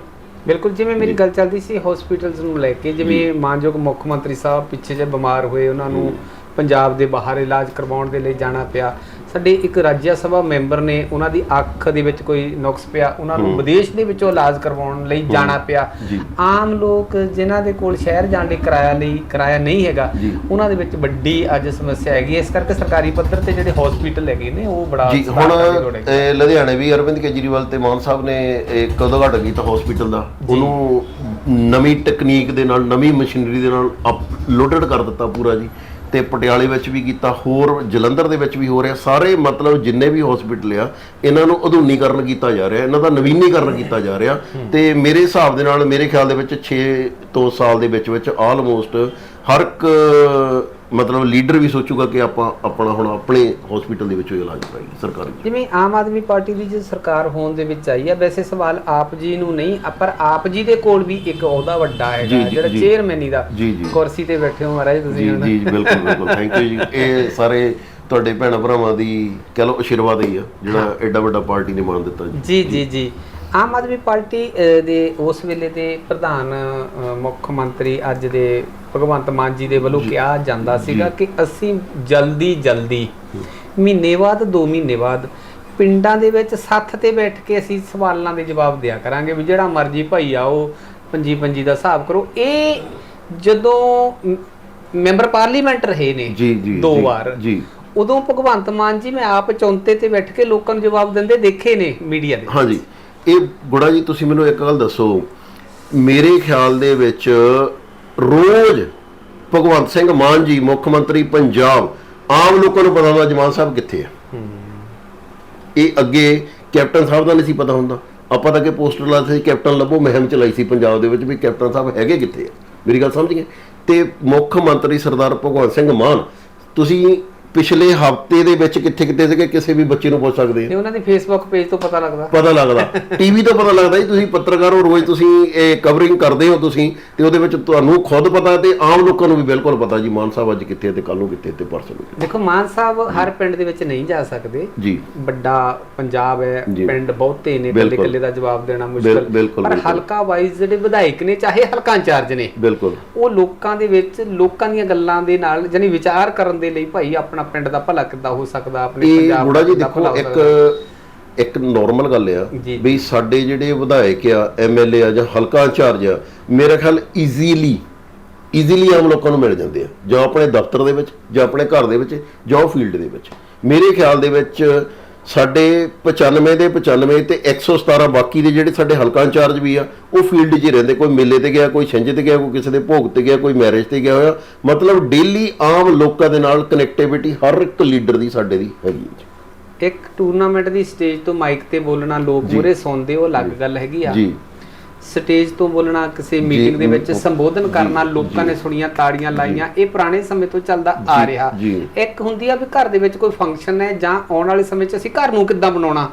ਬਿਲਕੁਲ ਜਿਵੇਂ ਮੇਰੀ ਗੱਲ ਚੱਲਦੀ ਸੀ ਹਸਪੀਟਲਸ ਨੂੰ ਲੈ ਕੇ ਜਿਵੇਂ ਮਾਨਯੋਗ ਮੁੱਖ ਮੰਤਰੀ ਸਾਹਿਬ ਪਿੱਛੇ ਜੇ ਬਿਮਾਰ ਹੋਏ ਉਹਨਾਂ ਨੂੰ ਪੰਜਾਬ ਦੇ ਬਾਹਰ ਇਲਾਜ ਕਰਵਾਉਣ ਦੇ ਲਈ ਜਾਣਾ ਪਿਆ। ਸਾਡੇ ਇੱਕ ਰਾਜ ਸਭਾ ਮੈਂਬਰ ਨੇ ਉਹਨਾਂ ਦੀ ਅੱਖ ਦੇ ਵਿੱਚ ਕੋਈ ਨੁਕਸ ਪਿਆ ਉਹਨਾਂ ਨੂੰ ਵਿਦੇਸ਼ ਦੇ ਵਿੱਚੋਂ ਇਲਾਜ ਕਰਵਾਉਣ ਲਈ ਜਾਣਾ ਪਿਆ। ਆਮ ਲੋਕ ਜਿਨ੍ਹਾਂ ਦੇ ਕੋਲ ਸ਼ਹਿਰ ਜਾਣ ਲਈ ਕਿਰਾਇਆ ਲਈ ਕਿਰਾਇਆ ਨਹੀਂ ਹੈਗਾ। ਉਹਨਾਂ ਦੇ ਵਿੱਚ ਵੱਡੀ ਅੱਜ ਸਮੱਸਿਆ ਹੈਗੀ। ਇਸ ਕਰਕੇ ਸਰਕਾਰੀ ਪੱਧਰ ਤੇ ਜਿਹੜੇ ਹਸਪੀਟਲ ਹੈਗੇ ਨੇ ਉਹ ਬੜਾ ਜੀ ਹੁਣ ਲੁਧਿਆਣੇ ਵੀ ਅਰਵਿੰਦ ਕੇਜਰੀਵਾਲ ਤੇ ਮਾਨ ਸਾਹਿਬ ਨੇ ਇੱਕ ਉਦਘਾਟਨ ਕੀਤਾ ਹਸਪੀਟਲ ਦਾ? ਉਹਨੂੰ ਨਵੀਂ ਟੈਕਨੀਕ ਦੇ ਨਾਲ ਨਵੀਂ ਮਸ਼ੀਨਰੀ ਦੇ ਨਾਲ ਅਪਲੋਡਡ ਕਰ ਦਿੱਤਾ ਪੂਰਾ ਜੀ। ਤੇ ਪਟਿਆਲੇ ਵਿੱਚ ਵੀ ਕੀਤਾ, ਹੋਰ ਜਲੰਧਰ ਦੇ ਵਿੱਚ ਵੀ ਹੋ ਰਿਹਾ, ਸਾਰੇ ਮਤਲਬ ਜਿੰਨੇ ਵੀ ਹਸਪੀਟਲ ਆ, ਇਹਨਾਂ ਨੂੰ ਆਧੁਨਿਕਰਨ ਕੀਤਾ ਜਾ ਰਿਹਾ, ਇਹਨਾਂ ਦਾ ਨਵੀਨੀਕਰਨ ਕੀਤਾ ਜਾ ਰਿਹਾ ਤੇ ਮੇਰੇ ਹਿਸਾਬ ਦੇ ਨਾਲ, ਮੇਰੇ ਖਿਆਲ ਦੇ ਵਿੱਚ 6 ਤੋਂ ਸਾਲ ਦੇ ਵਿੱਚ ਵਿੱਚ ਆਲਮੋਸਟ ਹਰ ਇੱਕ ਮਤਲਬ ਲੀਡਰ ਵੀ ਸੋਚੂਗਾ ਕਿ ਆਪਾਂ ਆਪਣਾ ਹੁਣ ਆਪਣੇ ਹਸਪੀਟਲ ਦੇ ਵਿੱਚੋਂ ਇਲਾਜ ਕਰਾਈਏ ਸਰਕਾਰੀ ਜਿਵੇਂ ਆਮ ਆਦਮੀ ਪਾਰਟੀ ਦੀ ਜੇ ਸਰਕਾਰ ਹੋਣ ਦੇ ਵਿੱਚ ਆਈ ਹੈ ਵੈਸੇ ਸਵਾਲ ਆਪ ਜੀ ਨੂੰ ਨਹੀਂ ਪਰ ਆਪ ਜੀ ਦੇ ਕੋਲ ਵੀ ਇੱਕ ਅਹੁਦਾ ਵੱਡਾ ਜੀ, ਜਿਹੜਾ। ਚੇਅਰਮੈਨੀ ਦਾ। ਕੁਰਸੀ ਤੇ ਬੈਠੇ ਹੋ ਮਹਾਰਾਜ ਤੁਸੀਂ ਜੀ। ਜੀ ਬਿਲਕੁਲ ਬਿਲਕੁਲ ਥੈਂਕ ਯੂ ਜੀ ਇਹ ਸਾਰੇ ਤੁਹਾਡੇ ਭੈਣਾਂ ਭਰਾਵਾਂ ਦੀ ਕਹ ਲਓ ਆਸ਼ੀਰਵਾਦ ਹੀ ਆ ਜਿਹੜਾ ਐਡਾ ਵੱਡਾ ਪਾਰਟੀ ਨੇ ਮਾਣ ਦਿੱਤਾ ਜੀ ਜੀ ਜੀ ਜੀ ਆਮ ਆਦਮੀ ਪਾਰਟੀ ਦੇ ਉਸ ਵੇਲੇ ਦੇ ਪ੍ਰਧਾਨ ਮੁੱਖ ਮੰਤਰੀ ਅੱਜ ਦੇ ਭਗਵੰਤ ਮਾਨ ਜੀ ਦੇ ਵੱਲੋਂ ਕਿਹਾ ਜਾਂਦਾ ਸੀਗਾ ਕਿ ਅਸੀਂ ਜਲਦੀ ਜਲਦੀ ਮਹੀਨੇ ਬਾਅਦ 2 ਮਹੀਨੇ ਬਾਅਦ ਪਿੰਡਾਂ ਦੇ ਵਿੱਚ ਸੱਥ ਤੇ ਬੈਠ ਕੇ ਅਸੀਂ ਸਵਾਲਾਂ ਦੇ ਜਵਾਬ ਦਿਆ ਕਰਾਂਗੇ ਵੀ ਜਿਹੜਾ ਮਰਜ਼ੀ ਭਾਈ ਆਓ ਪੰਜੀ ਪੰਜੀ ਦਾ ਹਿਸਾਬ ਕਰੋ। ਇਹ ਜਦੋਂ ਮੈਂਬਰ ਪਾਰਲੀਮੈਂਟ ਰਹੇ ਨੇ ਜੀ ਜੀ ਦੋ ਵਾਰ ਜੀ। ਉਦੋਂ ਭਗਵੰਤ ਮਾਨ ਜੀ ਮੈਂ ਆਪ ਚੌਂਤੇ ਤੇ ਬੈਠ ਕੇ ਲੋਕਾਂ ਨੂੰ ਜਵਾਬ ਦਿੰਦੇ ਦੇਖੇ ਨੇ ਮੀਡੀਆ ਦੇ ਹਾਂਜੀ। ਇਹ ਗੁੜਾ ਜੀ, ਤੁਸੀਂ ਮੈਨੂੰ ਇੱਕ ਗੱਲ ਦੱਸੋ। ਮੇਰੇ ਖਿਆਲ ਦੇ ਵਿੱਚ ਰੋਜ਼ ਭਗਵੰਤ ਸਿੰਘ ਮਾਨ ਜੀ, ਮੁੱਖ ਮੰਤਰੀ ਪੰਜਾਬ, ਆਮ ਲੋਕਾਂ ਨੂੰ ਪਤਾ ਹੁੰਦਾ ਜਮਾਨ ਸਾਹਿਬ ਕਿੱਥੇ ਆ। ਇਹ ਅੱਗੇ ਕੈਪਟਨ ਸਾਹਿਬ ਦਾ ਨਹੀਂ ਸੀ ਪਤਾ ਹੁੰਦਾ। ਆਪਾਂ ਤਾਂ ਕਿ ਪੋਸਟਰ ਲਾਤੇ ਸੀ, ਕੈਪਟਨ ਲੱਭੋ ਮੁਹਿੰਮ ਚਲਾਈ ਸੀ ਪੰਜਾਬ ਦੇ ਵਿੱਚ ਵੀ ਕੈਪਟਨ ਸਾਹਿਬ ਹੈਗੇ ਕਿੱਥੇ ਆ। ਮੇਰੀ ਗੱਲ ਸਮਝ ਗਏ? ਤੇ ਮੁੱਖ ਮੰਤਰੀ ਸਰਦਾਰ ਭਗਵੰਤ ਸਿੰਘ ਮਾਨ, ਤੁਸੀਂ ਪਿਛਲੇ ਹਫ਼ਤੇ ਦੇ ਵਿੱਚ ਕਿੱਥੇ ਕਿੱਥੇ ਸੀਗੇ ਕਿਸੇ ਵੀ ਬੱਚੇ ਨੂੰ ਪੁੱਛ ਸਕਦੇ ਆ ਤੇ ਉਹਨਾਂ ਦੀ ਫੇਸਬੁੱਕ ਪੇਜ ਤੋਂ ਪਤਾ ਲੱਗਦਾ ਪਤਾ ਲੱਗਦਾ ਟੀਵੀ ਤੋਂ ਪਤਾ ਲੱਗਦਾ ਜੀ ਤੁਸੀਂ ਪੱਤਰਕਾਰ ਹੋ ਰੋਜ਼ ਤੁਸੀਂ ਇਹ ਕਵਰਿੰਗ ਕਰਦੇ ਹੋ ਤੁਸੀਂ ਤੇ ਉਹਦੇ ਵਿੱਚ ਤੁਹਾਨੂੰ ਖੁਦ ਪਤਾ ਤੇ ਆਮ ਲੋਕਾਂ ਨੂੰ ਵੀ ਬਿਲਕੁਲ ਪਤਾ ਜੀ ਮਾਨ ਸਾਹਿਬ ਅੱਜ ਕਿੱਥੇ ਤੇ ਕੱਲ ਨੂੰ ਕਿੱਥੇ ਤੇ ਪਰਸੋਂ ਨੂੰ। ਦੇਖੋ ਮਾਨ ਸਾਹਿਬ ਹਰ ਪਿੰਡ ਦੇ ਵਿੱਚ ਨਹੀਂ ਜਾ ਸਕਦੇ ਜੀ ਵੱਡਾ ਪੰਜਾਬ ਹੈ। ਪਿੰਡ ਬਹੁਤੇ ਨੇ ਕੱਲੇ ਬਿਲਕੁਲ। ਕੱਲੇ ਦਾ ਜਵਾਬ ਦੇਣਾ ਮੁਸ਼ਕਲ ਪਰ। ਹਲਕਾ ਵਾਈਜ਼ ਜਿਹੜੇ ਵਿਧਾਇਕ ਨੇ ਚਾਹੇ ਹਲਕਾ ਇੰਚਾਰਜ ਨੇ ਬਿਲਕੁਲ ਉਹ ਲੋਕਾਂ ਦੇ ਵਿੱਚ ਲੋਕਾਂ ਦੀਆਂ ਗੱਲਾਂ ਦੇ ਨਾਲ ਜਾਨੀ ਵਿਚਾਰ ਕਰਨ ਦੇ ਲਈ ਭਾਈ ਆਪਣਾ ਪਿੰਡ ਦਾ ਭਲਾ ਕਿੱਦਾਂ ਹੋ ਸਕਦਾ ਆਪਣੇ ਇਹ ਪੰਜਾਬ ਜੀ ਦਾ ਭਲਾ ਦੇਖੋ ਹੋ ਇੱਕ ਸਕਦਾ। ਇੱਕ ਨਾਰਮਲ ਗੱਲ ਆ ਜੀ। ਵੀ ਸਾਡੇ ਜਿਹੜੇ ਵਿਧਾਇਕ ਆ ਐਮਐਲਏ ਆ ਜਾਂ ਹਲਕਾ ਇੰਚਾਰਜ ਆ ਮੇਰੇ ਖਿਆਲ ਈਜ਼ੀਲੀ ਈਜ਼ੀਲੀ ਆਮ ਲੋਕਾਂ ਨੂੰ ਮਿਲ ਜਾਂਦੇ ਆ ਜਾਂ ਆਪਣੇ ਦਫ਼ਤਰ ਦੇ ਵਿੱਚ ਜਾਂ ਆਪਣੇ ਘਰ ਦੇ ਵਿੱਚ ਜਾਂ ਫੀਲਡ ਦੇ ਵਿੱਚ ਮੇਰੇ ਖਿਆਲ ਦੇ ਵਿੱਚ ਸਾਡੇ 95 ਦੇ 95 ਤੇ 117 ਬਾਕੀ ਦੇ ਜਿਹੜੇ ਸਾਡੇ ਹਲਕਾ ਇੰਚਾਰਜ ਵੀ ਆ ਉਹ ਫੀਲਡ 'ਚ ਹੀ ਰਹਿੰਦੇ ਕੋਈ ਮੇਲੇ ਤੇ ਗਿਆ ਕੋਈ ਛਿੰਝ ਤੇ ਗਿਆ ਕੋਈ ਕਿਸੇ ਦੇ ਭੋਗ ਤੇ ਗਿਆ ਕੋਈ ਮੈਰਿਜ ਤੇ ਗਿਆ ਹੋਇਆ ਮਤਲਬ ਡੇਲੀ ਆਮ ਲੋਕਾਂ ਦੇ ਨਾਲ ਕਨੈਕਟੀਵਿਟੀ ਹਰ ਇੱਕ ਲੀਡਰ ਦੀ ਸਾਡੇ ਦੀ ਹੈਗੀ ਹੈ। ਇੱਕ ਟੂਰਨਾਮੈਂਟ ਦੀ ਸਟੇਜ ਤੋਂ ਮਾਈਕ ਤੇ ਬੋਲਣਾ ਲੋਕ। ਮੂਰੇ ਸੁਣਦੇ ਉਹ ਅਲੱਗ ਗੱਲ ਹੈਗੀ ਆ ਜੀ ਸਟੇਜ ਤੋਂ ਬੋਲਣਾ ਕਿਸੇ ਮੀਟਿੰਗ ਦੇ ਵਿੱਚ ਸੰਬੋਧਨ ਕਰਨਾ ਲੋਕਾਂ ਨੇ ਸੁਣੀਆਂ ਤਾੜੀਆਂ ਲਾਈਆਂ ਇਹ ਪੁਰਾਣੇ ਸਮੇਂ ਤੋਂ ਚੱਲਦਾ ਆ ਰਿਹਾ। ਇੱਕ ਹੁੰਦੀ ਆ ਵੀ ਘਰ ਦੇ ਵਿੱਚ ਕੋਈ ਫੰਕਸ਼ਨ ਹੈ ਜਾਂ ਆਉਣ ਵਾਲੇ ਸਮੇਂ 'ਚ ਅਸੀਂ ਘਰ ਨੂੰ ਕਿੱਦਾਂ ਬਣਾਉਣਾ?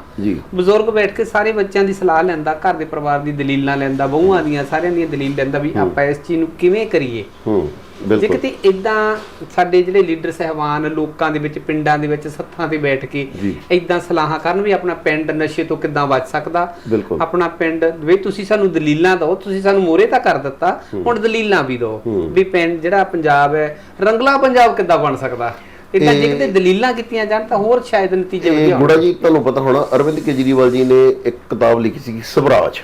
ਬਜ਼ੁਰਗ ਬੈਠ ਕੇ ਸਾਰੇ ਬੱਚਿਆਂ ਦੀ ਸਲਾਹ ਲੈਂਦਾ ਘਰ ਦੇ ਪਰਿਵਾਰ ਦੀ ਦਲੀਲਾਂ ਲੈਂਦਾ ਬਹੂਆਂ ਦੀਆਂ ਸਾਰਿਆਂ ਦੀਆਂ ਦਲੀਲ ਲੈਂਦਾ ਵੀ ਆਪਾਂ ਇਸ ਚੀਜ਼ ਨੂੰ ਕਿਵੇਂ ਕਰੀਏ? ਹੂੰ। ਜੇ ਕਿਤੇ ਇਦਾਂ ਸਾਡੇ ਜਿਹੜੇ ਲੀਡਰ ਸਹਿਬਾਨ ਲੋਕਾਂ ਦੇ ਵਿੱਚ ਪਿੰਡਾਂ ਦੇ ਵਿੱਚ ਸੱਥਾਂ ਤੇ ਬੈਠ ਕੇ। ਇਦਾਂ ਸਲਾਹਾਂ ਕਰਨ ਵੀ ਆਪਣਾ ਪਿੰਡ ਨਸ਼ੇ ਤੋਂ ਕਿੱਦਾਂ ਬਚ ਸਕਦਾ? ਆਪਣਾ ਪਿੰਡ ਵੀ ਤੁਸੀਂ ਸਾਨੂੰ ਦਲੀਲਾਂ ਦਿਓ ਤੁਸੀਂ ਸਾਨੂੰ ਮੋਰੇ ਤਾਂ ਕਰ ਦਿੱਤਾ ਹੁਣ ਦਲੀਲਾਂ ਵੀ ਦਿਓ। ਵੀ ਪਿੰਡ ਜਿਹੜਾ ਪੰਜਾਬ ਹੈ ਰੰਗਲਾ ਪੰਜਾਬ ਕਿੱਦਾਂ ਬਣ ਸਕਦਾ? ਇਦਾਂ ਜੇ ਕਿਤੇ ਦਲੀਲਾਂ ਕੀਤੀਆਂ ਜਾਣ ਤਾਂ ਹੋਰ ਸ਼ਾਇਦ ਨਤੀਜੇ ਵਧੀਆ ਹੋਣ। ਗੁੜਾ ਜੀ ਤੁਹਾਨੂੰ ਪਤਾ ਹੋਣਾ ਅਰਵਿੰਦ ਕੇਜਰੀਵਾਲ ਜੀ ਨੇ ਇੱਕ ਕਿਤਾਬ ਲਿਖੀ ਸੀ ਸਵਰਾਜ।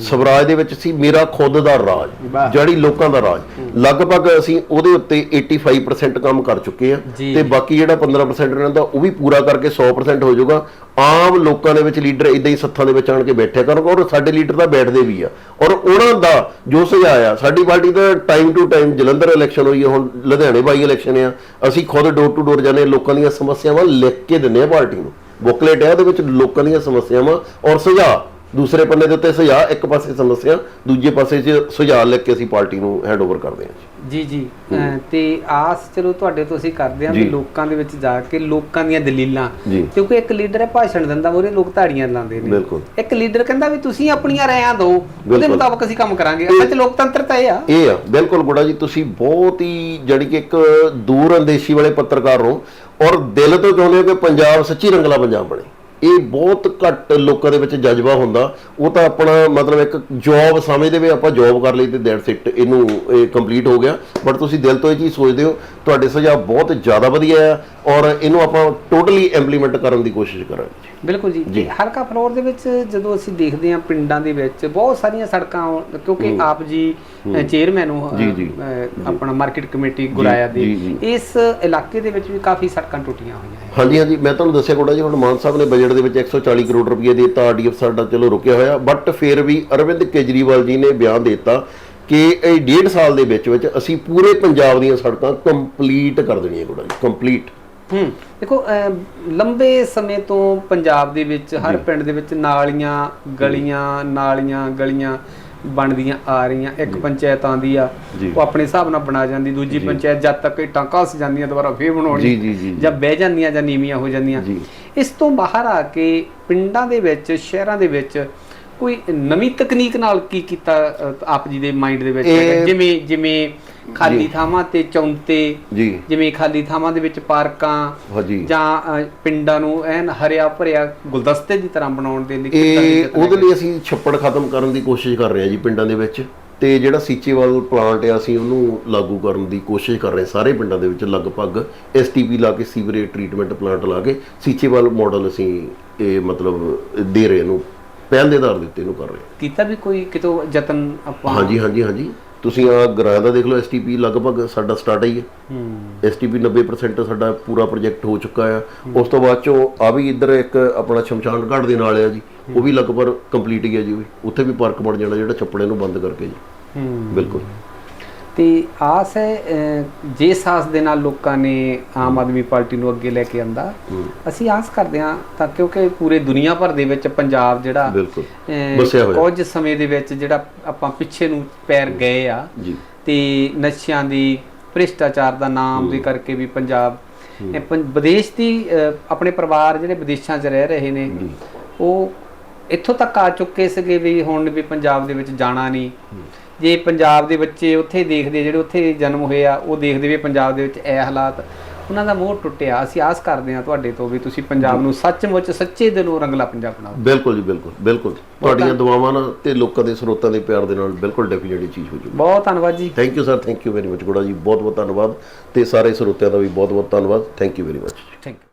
ਸਵਰਾਜ ਦੇ ਵਿੱਚ ਸੀ ਮੇਰਾ ਖੁਦ ਦਾ। ਰਾਜ ਜਿਹੜੀ ਲੋਕਾਂ ਦਾ ਰਾਜ। ਲਗਭਗ ਅਸੀਂ ਉਹਦੇ ਉੱਤੇ 85% ਕੰਮ ਕਰ ਚੁੱਕੇ ਆ। ਤੇ ਬਾਕੀ ਜਿਹੜਾ 15% ਰਹਿੰਦਾ ਉਹ ਵੀ ਪੂਰਾ ਕਰਕੇ 100% ਹੋ ਜਾਊਗਾ। ਆਮ ਲੋਕਾਂ ਦੇ ਵਿੱਚ ਲੀਡਰ ਇਦਾਂ ਹੀ ਸੱਥਾਂ ਦੇ ਵਿੱਚ ਆਣ ਕੇ ਬੈਠਿਆ ਕਰਨ ਔਰ ਸਾਡੇ ਲੀਡਰ ਤਾਂ ਬੈਠਦੇ ਵੀ ਆ। ਔਰ ਉਹਨਾਂ ਦਾ ਜੋ ਸੁਝਾਅ ਆ ਸਾਡੀ party the time to time Jalandhar election ਹੋਈ ਹੈ ਹੁਣ ਲੁਧਿਆਣੇ ਬਾਈ ਇਲੈਕਸ਼ਨ ਆ। ਅਸੀਂ ਖੁਦ ਡੋਰ ਟੂ ਡੋਰ ਜਾਂਦੇ ਲੋਕਾਂ ਦੀਆਂ ਸਮੱਸਿਆਵਾਂ ਲਿਖ ਕੇ ਦਿੰਦੇ ਆ ਪਾਰਟੀ ਨੂੰ। ਬੁਕਲੇਟ ਹੈ ਉਹਦੇ ਵਿੱਚ ਲੋਕਾਂ ਦੀਆਂ ਸਮੱਸਿਆਵਾਂ ਔਰ ਸੁਝਾਅ। ਦੂਸਰੇ ਪੰਨੇ ਦੇ ਉੱਤੇ ਸੁਝਾਅ ਇੱਕ ਪਾਸੇ ਸਮੱਸਿਆ ਦੂਜੇ ਪਾਸੇ 'ਚ ਸੁਝਾਅ ਲਿਖ ਕੇ ਅਸੀਂ ਪਾਰਟੀ ਨੂੰ ਹੈਂਡਓਵਰ ਕਰਦੇ ਹਾਂ ਜੀ ਜੀ ਅਹ ਤੇ ਆਸ ਚਲੋ ਤੁਹਾਡੇ ਤੋਂ ਅਸੀਂ ਕਰਦੇ ਹਾਂ ਵੀ ਜੀ। ਲੋਕਾਂ ਦੇ ਵਿੱਚ ਜਾ ਕੇ ਲੋਕਾਂ ਦੀਆਂ ਦਲੀਲਾਂ ਜੀ। ਕਿਉਂਕਿ ਇੱਕ ਲੀਡਰ ਹੈ ਭਾਸ਼ਣ ਦਿੰਦਾ ਉਹਦੇ ਲੋਕ ਤਾੜੀਆਂ ਲਾਉਂਦੇ ਨੇ ਬਿਲਕੁਲ। ਇੱਕ ਲੀਡਰ ਕਹਿੰਦਾ ਵੀ ਤੁਸੀਂ ਆਪਣੀਆਂ ਰਾਇਆਂ ਦਿਓ ਉਹਦੇ ਬਿਲਕੁਲ। ਮੁਤਾਬਕ ਅਸੀਂ ਕੰਮ ਕਰਾਂਗੇ ਅਸਲ 'ਚ ਲੋਕਤੰਤਰ ਤਾਂ ਇਹ ਆ ਇਹ ਆ ਬਿਲਕੁਲ ਗੁੜਾ ਜੀ ਤੁਸੀਂ ਬਹੁਤ ਹੀ ਜਾਣੀ ਕਿ ਇੱਕ ਦੂਰ ਅੰਦੇਸ਼ੀ ਵਾਲੇ ਪੱਤਰਕਾਰ ਹੋ ਔਰ ਦਿਲ ਤੋਂ ਚਾਹੁੰਦੇ ਹੋ ਕਿ ਪੰਜਾਬ ਸੱਚੀ ਰੰਗਲਾ ਪੰਜਾਬ ਬਣੇ ਇਹ ਬਹੁਤ ਘੱਟ ਲੋਕਾਂ ਦੇ ਵਿੱਚ ਜਜ਼ਬਾ ਹੁੰਦਾ। ਉਹ ਤਾਂ ਆਪਣਾ ਮਤਲਬ ਇੱਕ ਜੌਬ ਸਮਝਦੇ ਵੀ ਆਪਾਂ ਜੌਬ ਕਰ ਲਈ ਤੇ ਦੈਟਸ ਇਟ ਇਹਨੂੰ ਇਹ ਕੰਪਲੀਟ ਹੋ ਗਿਆ। ਬਟ ਤੁਸੀਂ ਦਿਲ ਤੋਂ ਇਹ ਚੀਜ਼ ਸੋਚਦੇ ਹੋ ਤੁਹਾਡੇ ਸੁਝਾਅ ਬਹੁਤ ਜ਼ਿਆਦਾ ਵਧੀਆ ਆ ਔਰ ਇਹਨੂੰ ਆਪਾਂ ਟੋਟਲੀ ਇੰਪਲੀਮੈਂਟ ਕਰਨ ਦੀ ਕੋਸ਼ਿਸ਼ ਕਰਾਂਗੇ। ਬਿਲਕੁਲ ਜੀ। ਹਲਕਾ ਫਲੋਰ ਦੇ ਵਿੱਚ ਜਦੋਂ ਅਸੀਂ ਦੇਖਦੇ ਹਾਂ ਪਿੰਡਾਂ ਦੇ ਵਿੱਚ ਬਹੁਤ ਸਾਰੀਆਂ ਸੜਕਾਂ ਕਿਉਂਕਿ ਆਪ ਜੀ ਚੇਅਰਮੈਨ ਹੋ ਆਪਣਾ ਮਾਰਕੀਟ ਕਮੇਟੀ ਗੁਰਾਇਆ ਦੇ। ਇਸ ਇਲਾਕੇ ਦੇ ਵਿੱਚ ਵੀ ਕਾਫੀ ਸੜਕਾਂ ਟੁੱਟੀਆਂ ਹੋਈਆਂ ਹਾਂਜੀ ਹਾਂਜੀ ਮੈਂ ਤੁਹਾਨੂੰ ਦੱਸਿਆ ਕੋੜਾ ਜੀ ਹੁਣ ਮਾਨ ਸਾਹਿਬ ਨੇ ਬਜਟ ਦੇ ਵਿੱਚ 140 ਕਰੋੜ ਰੁਪਏ ਦੇ ਦਿੱਤਾ ਆਰਡੀਐਫ ਸਾਡਾ ਚਲੋ ਰੁਕਿਆ ਹੋਇਆ। ਬਟ ਫਿਰ ਵੀ ਅਰਵਿੰਦ ਕੇਜਰੀਵਾਲ ਜੀ ਨੇ ਬਿਆਨ ਦਿੱਤਾ ਕਿ ਇਹ ਡੇਢ ਸਾਲ ਦੇ ਵਿੱਚ ਵਿੱਚ ਅਸੀਂ ਪੂਰੇ ਪੰਜਾਬ ਦੀਆਂ ਸੜਕਾਂ ਕੰਪਲੀਟ ਕਰ ਦੇਣੀਆਂ ਕੋੜਾ ਜੀ ਕੰਪਲੀਟ। ਹੂੰ ਦੇਖੋ ਲੰਬੇ ਸਮੇਂ ਤੋਂ ਪੰਜਾਬ ਦੇ ਵਿੱਚ ਹਰ ਪਿੰਡ ਦੇ ਵਿੱਚ ਨਾਲੀਆਂ ਗਲੀਆਂ ਨਾਲੀਆਂ ਗਲੀਆਂ ਬਣਦੀਆਂ ਆ ਰਹੀਆਂ ਇੱਕ ਪੰਚਾਇਤ ਆਂਦੀ ਆ। ਉਹ ਆਪਣੇ ਹਿਸਾਬ ਨਾਲ ਬਣਾ ਜਾਂਦੀ ਦੂਜੀ ਪੰਚਾਇਤ ਜਦ ਤੱਕ ਇੱਟਾਂ ਘਸ ਜਾਂਦੀਆਂ ਦੁਬਾਰਾ ਫੇਰ ਬਣਾਉਣੀ ਜੀ, ਬਹਿ ਜਾਂਦੀਆਂ ਜਾਂ ਨੀਵੀਆਂ ਹੋ ਜਾਂਦੀਆਂ। ਇਸ ਤੋਂ ਬਾਹਰ ਆ ਕੇ ਪਿੰਡਾਂ ਦੇ ਵਿੱਚ ਸ਼ਹਿਰਾਂ ਦੇ ਵਿੱਚ ਕੋਈ ਨਵੀਂ ਤਕਨੀਕ ਨਾਲ ਕੀ ਕੀਤਾ ਆਪ ਜੀ ਦੇ ਮਾਈਂਡ ਦੇ ਵਿੱਚ ਇਹ-? ਜਿਵੇਂ ਜਿਵੇਂ ਖਾਲੀ ਥਾਵਾਂ ਤੇ ਚੌਂਤੇ ਜੀ। ਜਿਵੇਂ ਖਾਲੀ ਥਾਵਾਂ ਦੇ ਵਿੱਚ ਪਾਰਕਾਂ ਜਾਂ। ਪਿੰਡਾਂ ਨੂੰ ਐਨ ਹਰਿਆ ਭਰਿਆ ਗੁਲਦਸਤੇ ਦੀ ਤਰ੍ਹਾਂ ਬਣਾਉਣ ਦੇ ਲਈ ਇਹ ਉਹਦੇ? ਲਈ ਅਸੀਂ ਛੱਪੜ ਖਤਮ ਕਰਨ ਦੀ ਕੋਸ਼ਿਸ਼ ਕਰ ਰਹੇ ਹਾਂ ਜੀ ਪਿੰਡਾਂ ਦੇ ਵਿੱਚ ਤੇ ਜਿਹੜਾ ਸੀਚੇਵਾਲ ਪਲਾਂਟ ਹੈ ਅਸੀਂ ਉਹਨੂੰ ਲਾਗੂ ਕਰਨ ਦੀ ਕੋਸ਼ਿਸ਼ ਕਰ ਰਹੇ ਸਾਰੇ ਪਿੰਡਾਂ ਦੇ ਵਿੱਚ ਲਗਭਗ ਐਸਟੀਪੀ ਲਾ ਕੇ ਸੀਵਰੇਜ ਟ੍ਰੀਟਮੈਂਟ ਪਲਾਂਟ ਲਾ ਕੇ ਸੀਚੇਵਾਲ ਮਾਡਲ ਅਸੀਂ ਇਹ ਮਤਲਬ ਦੇ ਰਹੇ ਇਹਨੂੰ ਪਹਿਲ ਦੇ ਆਧਾਰ ਦੇ ਉੱਤੇ ਇਹਨੂੰ ਕਰ ਰਹੇ ਕੀਤਾ ਵੀ ਕੋਈ ਕਿਤੋਂ ਯਤਨ ਆਪਾਂ? ਹਾਂਜੀ ਹਾਂਜੀ ਹਾਂਜੀ। ਤੁਸੀਂ ਆ ਗਰਾਇਆ ਦਾ ਦੇਖ ਲਓ ਐਸਟੀਪੀ ਲਗਭਗ ਸਾਡਾ ਸਟਾਰਟ ਹੀ। ਹੈ। ਹੂੰ ਐਸਟੀਪੀ 90% ਸਾਡਾ ਪੂਰਾ ਪ੍ਰੋਜੈਕਟ ਹੋ ਚੁੱਕਾ ਆ। ਉਸ ਤੋਂ ਬਾਅਦ ਚੋਂ ਆ ਵੀ ਇੱਧਰ ਇੱਕ ਆਪਣਾ ਸ਼ਮਸ਼ਾਨ ਘਾਟ ਦੇ ਨਾਲ ਆ ਜੀ ਉਹ ਵੀ ਲਗਭਗ ਕੰਪਲੀਟ ਹੀ ਹੈ ਜੀ। ਉੱਥੇ ਵੀ ਪਾਰਕ ਬਣ ਜਾਣਾ ਜਿਹੜਾ ਛੱਪੜੇ ਨੂੰ ਬੰਦ ਕਰਕੇ ਜੀ। ਹੂੰ। ਬਿਲਕੁਲ। ਤੇ ਆਸ ਹੈ ਜੇ ਸਾਸ ਦੇ ਨਾਲ ਲੋਕਾਂ ਨੇ ਆਮ ਆਦਮੀ ਪਾਰਟੀ ਨੂੰ ਅੱਗੇ ਲੈ ਕੇ ਆਂਦਾ ਅਸੀਂ ਆਸ ਕਰਦੇ ਹਾਂ ਤਾਂ ਕਿਉਂਕਿ ਪੂਰੇ ਦੁਨੀਆ ਭਰ ਦੇ ਵਿੱਚ ਪੰਜਾਬ ਜਿਹੜਾ ਬਿਲਕੁਲ। ਕੁਝ ਸਮੇਂ ਦੇ ਵਿੱਚ ਜਿਹੜਾ ਆਪਾਂ ਪਿੱਛੇ ਨੂੰ ਪੈਰ ਗਏ ਆ ਤੇ ਨਸ਼ਿਆਂ ਦੀ ਭ੍ਰਿਸ਼ਟਾਚਾਰ ਦਾ ਨਾਮ ਦੇ ਕਰਕੇ ਵੀ ਪੰਜਾਬ ਵਿਦੇਸ਼ ਦੀ ਆਪਣੇ ਪਰਿਵਾਰ ਜਿਹੜੇ ਵਿਦੇਸ਼ਾਂ 'ਚ ਰਹਿ ਰਹੇ ਨੇ ਉਹ ਇੱਥੋਂ ਤੱਕ ਆ ਚੁੱਕੇ ਸੀਗੇ ਵੀ ਹੁਣ ਵੀ ਪੰਜਾਬ ਦੇ ਵਿੱਚ ਜਾਣਾ ਨਹੀਂ। ਜੇ ਪੰਜਾਬ ਦੇ ਬੱਚੇ ਉੱਥੇ ਦੇਖਦੇ ਜਿਹੜੇ ਉੱਥੇ ਜਨਮ ਹੋਏ ਆ ਉਹ ਦੇਖਦੇ ਵੀ ਪੰਜਾਬ ਦੇ ਵਿੱਚ ਇਹ ਹਾਲਾਤ ਉਹਨਾਂ ਦਾ ਮੋਹ ਟੁੱਟਿਆ। ਅਸੀਂ ਆਸ ਕਰਦੇ ਹਾਂ ਤੁਹਾਡੇ ਤੋਂ ਵੀ ਤੁਸੀਂ ਪੰਜਾਬ ਨੂੰ ਸੱਚਮੁੱਚ ਸੱਚੇ ਦਿਲੋਂ ਰੰਗਲਾ ਪੰਜਾਬ ਬਣਾਓ। ਬਿਲਕੁਲ ਜੀ ਬਿਲਕੁਲ ਬਿਲਕੁਲ। ਤੁਹਾਡੀਆਂ ਦੁਆਵਾਂ ਨਾਲ ਤੇ ਲੋਕਾਂ ਦੇ ਸਰੋਤਾਂ ਦੇ ਪਿਆਰ ਦੇ ਨਾਲ ਬਿਲਕੁਲ ਡੈਫੀਨਿਟਲੀ ਚੀਜ਼ ਹੋ ਜੂਗੀ। ਬਹੁਤ ਧੰਨਵਾਦ ਜੀ। Thank you sir thank you very much ਗੁੜਾ ਜੀ। ਬਹੁਤ ਬਹੁਤ ਧੰਨਵਾਦ ਤੇ ਸਾਰੇ ਸਰੋਤਿਆਂ ਦਾ ਵੀ ਬਹੁਤ ਬਹੁਤ ਧੰਨਵਾਦ। Thank you very much thank you